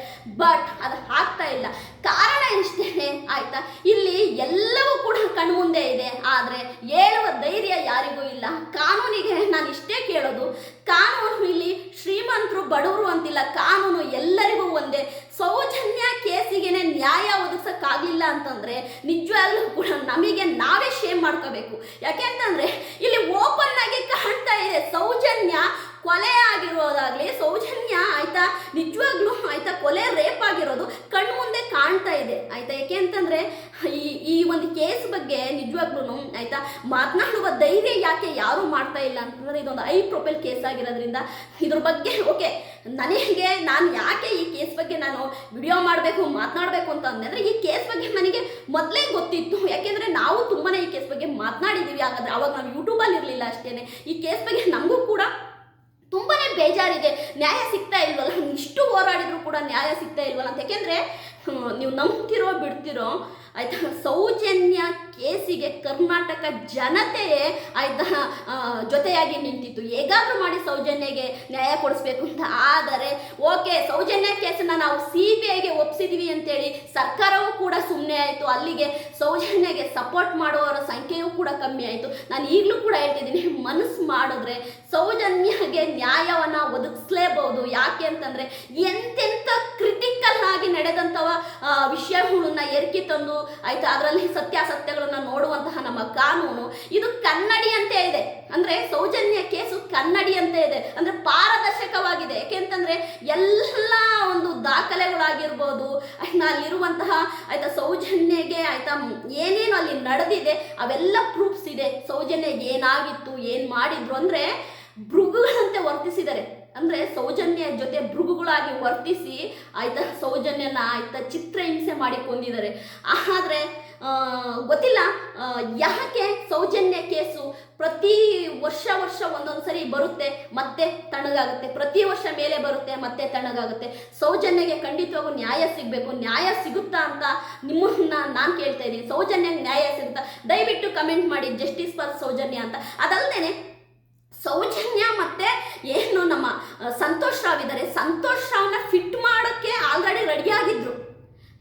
[SPEAKER 1] ಬಟ್ ಅದು ಆಗ್ತಾ ಇಲ್ಲ. ಕಾರಣ ಇಷ್ಟೇ ಆಯ್ತಾ? ಇಲ್ಲಿ ಎಲ್ಲವೂ ಕೂಡ ಕಣ್ಮುಂದೆ ಇದೆ. ಆದರೆ ಹೇಳುವ ಧೈರ್ಯ ಯಾರಿಗೂ ಇಲ್ಲ. ಕಾನೂನಿಗೆ ನಾನು ಇಷ್ಟೇ ಕೇಳೋದು, ಕಾನೂನು ಇಲ್ಲಿ ಶ್ರೀಮಂತರು ಬಡವರು ಅಂತಿಲ್ಲ. ಕಾನೂನು ಎಲ್ಲರಿಗೂ ಒಂದೇ. ಸೌಜನ್ಯ ಕೇಸಿಗೆನೆ ನ್ಯಾಯ ಒದಗಿಸೋಕ್ಕಾಗಲಿಲ್ಲ ಅಂತಂದ್ರೆ ನಿಜವಾಗ್ಲೂ ಕೂಡ ನಮಗೆ ನಾವೇ ಶೇಮ್ ಮಾಡ್ಕೋಬೇಕು. ಯಾಕೆ ಅಂತಂದ್ರೆ ಇಲ್ಲಿ ಓಪನ್ ಆಗಿ ಕಾಣ್ತಾ ಇದೆ ಸೌಜನ್ಯ ಕೊಲೆ ಆಗಿರೋದಾಗ್ಲಿ ಸೌಜನ್ಯ ಆಯ್ತಾ, ನಿಜವಾಗ್ಲೂ ಆಯ್ತಾ, ಕೊಲೆ ರೇಪ್ ಆಗಿರೋದು ಕಣ್ಮುಂದೆ ಕಾಣ್ತಾ ಇದೆ. ಆಯ್ತಾ ಯಾಕೆ ಅಂತಂದ್ರೆ ಈ ಈ ಒಂದು ಕೇಸ್ ಬಗ್ಗೆ ನಿಜವಾಗ್ಲೂ ಆಯ್ತಾ, ಮಾತನಾಡುವ ಧೈರ್ಯ ಯಾಕೆ ಯಾರು ಮಾಡ್ತಾ ಇಲ್ಲ ಅಂತಂದ್ರೆ ಇದೊಂದು ಐ ಪ್ರೊಫೈಲ್ ಕೇಸ್ ಆಗಿರೋದ್ರಿಂದ ಇದ್ರ ಬಗ್ಗೆ, ಓಕೆ, ನನಗೆ, ನಾನು ಯಾಕೆ ಈ ಕೇಸ್ ಬಗ್ಗೆ ನಾನು ವಿಡಿಯೋ ಮಾಡಬೇಕು, ಮಾತನಾಡಬೇಕು ಅಂತ ಅಂದ್ರೆ ಈ ಕೇಸ್ ಬಗ್ಗೆ ನನಗೆ ಮೊದಲೇ ಗೊತ್ತಿತ್ತು. ಯಾಕೆಂದರೆ ನಾವು ತುಂಬಾ ಈ ಕೇಸ್ ಬಗ್ಗೆ ಮಾತನಾಡಿದೀವಿ. ಹಾಗಾದ್ರೆ ಅವಾಗ ನಾವು ಯೂಟ್ಯೂಬಲ್ಲಿ ಇರಲಿಲ್ಲ ಅಷ್ಟೇನೆ. ಈ ಕೇಸ್ ಬಗ್ಗೆ ನಮಗೂ ತುಂಬಾನೇ ಬೇಜಾರಿದೆ. ನ್ಯಾಯ ಸಿಗ್ತಾ ಇಲ್ವಲ್ಲ? ಇಷ್ಟು ಹೋರಾಡಿದ್ರು ಕೂಡ ನ್ಯಾಯ ಸಿಗ್ತಾ ಇಲ್ವಲ್ಲ ಅಂತ. ಯಾಕೆಂದ್ರೆ ನೀವು ನಂಬ್ತಿರೋ, ಬಿಡ್ತಿರೋ, ಆಯ್ತಾ, ಸೌಜನ್ಯ ಕೇಸಿಗೆ ಕರ್ನಾಟಕ ಜನತೆಯೇ ಆಯ್ತಾ ಜೊತೆಯಾಗಿ ನಿಂತಿತ್ತು ಹೇಗಾದ್ರೂ ಮಾಡಿ ಸೌಜನ್ಯಗೆ ನ್ಯಾಯ ಕೊಡಿಸ್ಬೇಕು ಅಂತ. ಆದರೆ, ಓಕೆ, ಸೌಜನ್ಯ ಕೇಸನ್ನ ನಾವು ಸಿ ಬಿ ಐಗೆ ಒಪ್ಪಿಸಿದೀವಿ ಅಂತೇಳಿ ಸರ್ಕಾರವೂ ಕೂಡ ಸುಮ್ಮನೆ ಆಯಿತು. ಅಲ್ಲಿಗೆ ಸೌಜನ್ಯಗೆ ಸಪೋರ್ಟ್ ಮಾಡುವವರ ಸಂಖ್ಯೆಯೂ ಕೂಡ ಕಮ್ಮಿ ಆಯಿತು. ನಾನು ಈಗಲೂ ಕೂಡ ಹೇಳ್ತಿದ್ದೀನಿ, ಮನಸ್ಸು ಮಾಡಿದ್ರೆ ಸೌಜನ್ಯಗೆ ನ್ಯಾಯವನ್ನು ಒದಗಿಸ್ಲೇಬಹುದು. ಯಾಕೆ ಅಂತಂದರೆ, ಎಂತೆಂಥ ಕ್ರಿಟಿಕಲ್ ಆಗಿ ನಡೆದಂಥವ ವಿಷಯಗಳನ್ನ ಎರಕಿ ತಂದು, ಆಯ್ತಾ, ಅದರಲ್ಲಿ ಸತ್ಯಾಸತ್ಯಗಳನ್ನ ನೋಡುವಂತಹ ನಮ್ಮ ಕಾನೂನು ಇದು ಕನ್ನಡಿಯಂತೆ ಇದೆ. ಅಂದ್ರೆ ಸೌಜನ್ಯ ಕೇಸು ಕನ್ನಡಿಯಂತೆ ಇದೆ. ಅಂದ್ರೆ ಪಾರದರ್ಶಕವಾಗಿದೆ. ಯಾಕೆಂತಂದ್ರೆ ಎಲ್ಲ ಒಂದು ದಾಖಲೆಗಳಾಗಿರ್ಬೋದು ಅಲ್ಲಿರುವಂತಹ ಆಯ್ತಾ ಸೌಜನ್ಯಗೆ ಆಯ್ತಾ ಏನೇನು ಅಲ್ಲಿ ನಡೆದಿದೆ, ಅವೆಲ್ಲ ಪ್ರೂಫ್ಸ್ ಇದೆ. ಸೌಜನ್ಯ ಏನಾಗಿತ್ತು, ಏನ್ ಮಾಡಿದ್ರು ಅಂದ್ರೆ ಮೃಗಗಳಂತೆ ವರ್ತಿಸಿದ್ದಾರೆ ಅಂದ್ರೆ ಸೌಜನ್ಯ ಜೊತೆ ಭೃಗುಗಳಾಗಿ ವರ್ತಿಸಿ ಆಯ್ತಾ ಸೌಜನ್ಯನ ಆಯ್ತಾ ಚಿತ್ರಹಿಂಸೆ ಮಾಡಿ ಕೊಂದಿದ್ದಾರೆ ಆದ್ರೆ ಗೊತ್ತಿಲ್ಲ ಯಾಕೆ ಸೌಜನ್ಯ ಕೇಸು ಪ್ರತಿ ವರ್ಷ ವರ್ಷ ಒಂದೊಂದು ಸರಿ ಬರುತ್ತೆ, ಮತ್ತೆ ತಣ್ಣಗಾಗುತ್ತೆ ಪ್ರತಿ ವರ್ಷ ಮೇಲೆ ಬರುತ್ತೆ, ಮತ್ತೆ ತಣ್ಣಗಾಗುತ್ತೆ ಸೌಜನ್ಯಗೆ ಖಂಡಿತವಾಗೂ ನ್ಯಾಯ ಸಿಗಬೇಕು. ನ್ಯಾಯ ಸಿಗುತ್ತಾ ಅಂತ ನಿಮ್ಮನ್ನ ನಾನು ಕೇಳ್ತಾ ಇದ್ದೀನಿ. ಸೌಜನ್ಯಗೆ ನ್ಯಾಯ ಸಿಗುತ್ತಾ? ದಯವಿಟ್ಟು ಕಮೆಂಟ್ ಮಾಡಿ, ಜಸ್ಟಿಸ್ ಫಾರ್ ಸೌಜನ್ಯ ಅಂತ. ಅದಲ್ಲದೆ ಸೌಜನ್ಯ ಮತ್ತೆ ಏನು ನಮ್ಮ ಸಂತೋಷ್ ರಾವ್ ಇದ್ದಾರೆ ಸಂತೋಷ್ ರಾವ್ನ ಫಿಟ್ ಮಾಡೋಕ್ಕೆ ಆಲ್ರೆಡಿ ರೆಡಿಯಾಗಿದ್ರು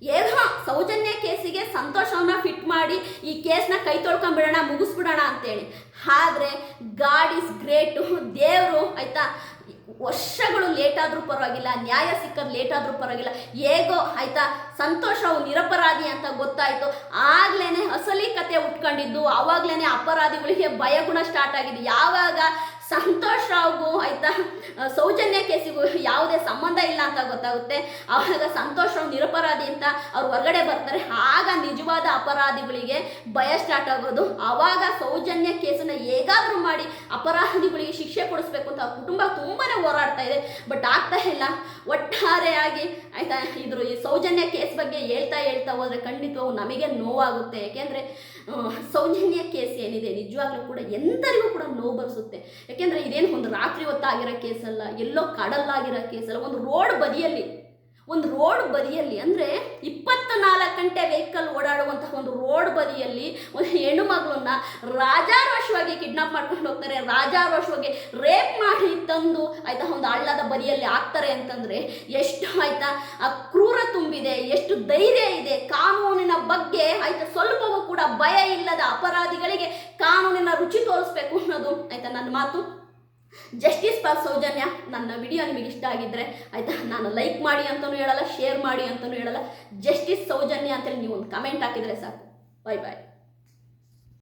[SPEAKER 1] ಏನೋ ಸೌಜನ್ಯ ಕೇಸಿಗೆ ಸಂತೋಷವನ್ನ ಫಿಟ್ ಮಾಡಿ ಈ ಕೇಸ್ನ ಕೈ ತೊಳ್ಕೊಂಬಿಡೋಣ ಮುಗಿಸ್ಬಿಡೋಣ ಅಂತೇಳಿ. ಆದರೆ, ಗಾಡ್ ಇಸ್ ಗ್ರೇಟ್. ದೇವರು, ಆಯಿತಾ, ವರ್ಷಗಳು ಲೇಟ್ ಆದರೂ ಪರವಾಗಿಲ್ಲ, ನ್ಯಾಯ ಸಿಕ್ಕದ್ ಲೇಟ್ ಆದರೂ ಪರವಾಗಿಲ್ಲ. ಹೇಗೋ, ಆಯಿತಾ ಸಂತೋಷ ಅವು ನಿರಪರಾಧಿ ಅಂತ ಗೊತ್ತಾಯಿತು. ಆಗ್ಲೇ ಅಸಲಿ ಕತೆ ಉಟ್ಕೊಂಡಿದ್ದು ಆವಾಗ್ಲೇ ಅಪರಾಧಿಗಳಿಗೆ ಭಯಗುಣ ಸ್ಟಾರ್ಟ್ ಆಗಿದೆ ಯಾವಾಗ ಸಂತೋಷ್ ರಾವ್ಗೂ ಆಯ್ತಾ? ಸೌಜನ್ಯ ಕೇಸಿಗೂ ಯಾವುದೇ ಸಂಬಂಧ ಇಲ್ಲ ಅಂತ ಗೊತ್ತಾಗುತ್ತೆ. ಆವಾಗ ಸಂತೋಷ್ ರಾವ್ ನಿರಪರಾಧಿ ಅಂತ ಅವ್ರು ಹೊರಗಡೆ ಬರ್ತಾರೆ. ಆಗ ನಿಜವಾದ ಅಪರಾಧಿಗಳಿಗೆ ಭಯ ಸ್ಟಾರ್ಟ್ ಆಗೋದು. ಆವಾಗ ಸೌಜನ್ಯ ಕೇಸನ್ನ ಹೇಗಾದ್ರೂ ಮಾಡಿ ಅಪರಾಧಿಗಳಿಗೆ ಶಿಕ್ಷೆ ಕೊಡಿಸ್ಬೇಕು ಅಂತ ಕುಟುಂಬ ತುಂಬಾ ಹೋರಾಡ್ತಾ ಇದೆ. ಬಟ್ ಆಗ್ತಾ ಇಲ್ಲ. ಒಟ್ಟಾರೆಯಾಗಿ ಆಯ್ತಾ, ಇದ್ರು ಈ ಸೌಜನ್ಯ ಕೇಸ್ ಬಗ್ಗೆ ಹೇಳ್ತಾ ಹೇಳ್ತಾ ಹೋದ್ರೆ ಖಂಡಿತವಾಗೂ ನಮಗೆ ನೋವಾಗುತ್ತೆ. ಯಾಕೆಂದ್ರೆ ಸೌಜನ್ಯ ಕೇಸ್ ಏನಿದೆ, ನಿಜವಾಗ್ಲೂ ಕೂಡ ಎಂದರಿಗೂ ಕೂಡ ನೋವು ಬರಿಸುತ್ತೆ. ಯಾಕೆಂದ್ರೆ ಇದೇನು ಒಂದು ರಾತ್ರಿ ಹೊತ್ತಾಗಿರೋ ಕೇಸಲ್ಲ ಎಲ್ಲೋ ಕಡಲ್ಲಾಗಿರೋ ಕೇಸಲ್ಲ ಒಂದು ರೋಡ್ ಬದಿಯಲ್ಲಿ ಒಂದು ರೋಡ್ ಬದಿಯಲ್ಲಿ ಅಂದರೆ ಇಪ್ಪತ್ತ ನಾಲ್ಕು ಗಂಟೆ ವೆಹಿಕಲ್ ಓಡಾಡುವಂತಹ ಒಂದು ರೋಡ್ ಬದಿಯಲ್ಲಿ ಒಂದು ಹೆಣ್ಣು ಮಗಳನ್ನ ರಾಜಾರೋಷವಾಗಿ ಕಿಡ್ನಾಪ್ ಮಾಡ್ಕೊಂಡು ಹೋಗ್ತಾರೆ. ರಾಜಾರೋಷವಾಗಿ ರೇಪ್ ಮಾಡಿ ತಂದು ಆಯ್ತಾ ಒಂದು ಹಳ್ಳದ ಬದಿಯಲ್ಲಿ ಹಾಕ್ತಾರೆ ಅಂತಂದರೆ ಎಷ್ಟು ಆಯ್ತಾ ಆ ಕ್ರೂರ ತುಂಬಿದೆ, ಎಷ್ಟು ಧೈರ್ಯ ಇದೆ. ಕಾನೂನಿನ ಬಗ್ಗೆ ಆಯ್ತಾ ಸ್ವಲ್ಪವೂ ಕೂಡ ಭಯ ಇಲ್ಲದ ಅಪರಾಧಿಗಳಿಗೆ ಕಾನೂನಿನ ರುಚಿ ತೋರಿಸ್ಬೇಕು ಅನ್ನೋದು ಆಯ್ತಾ ನನ್ನ ಮಾತು. ಜಸ್ಟಿಸ್ ಫಾರ್ ಸೌಜನ್ಯ, ನನ್ನ ವಿಡಿಯೋ ನಿಮಗೆ ಇಷ್ಟ ಆಗಿದ್ರೆ ಆಯಿತಾ? ನಾನು ಲೈಕ್ ಮಾಡಿ ಅಂತಲೂ ಹೇಳಲ್ಲ ಶೇರ್ ಮಾಡಿ ಅಂತಲೂ ಹೇಳಲ್ಲ. ಜಸ್ಟಿಸ್ ಸೌಜನ್ಯ ಅಂತೇಳಿ ನೀವು ಒಂದು ಕಮೆಂಟ್ ಹಾಕಿದರೆ ಸಾಕು. ಬಾಯ್ ಬಾಯ್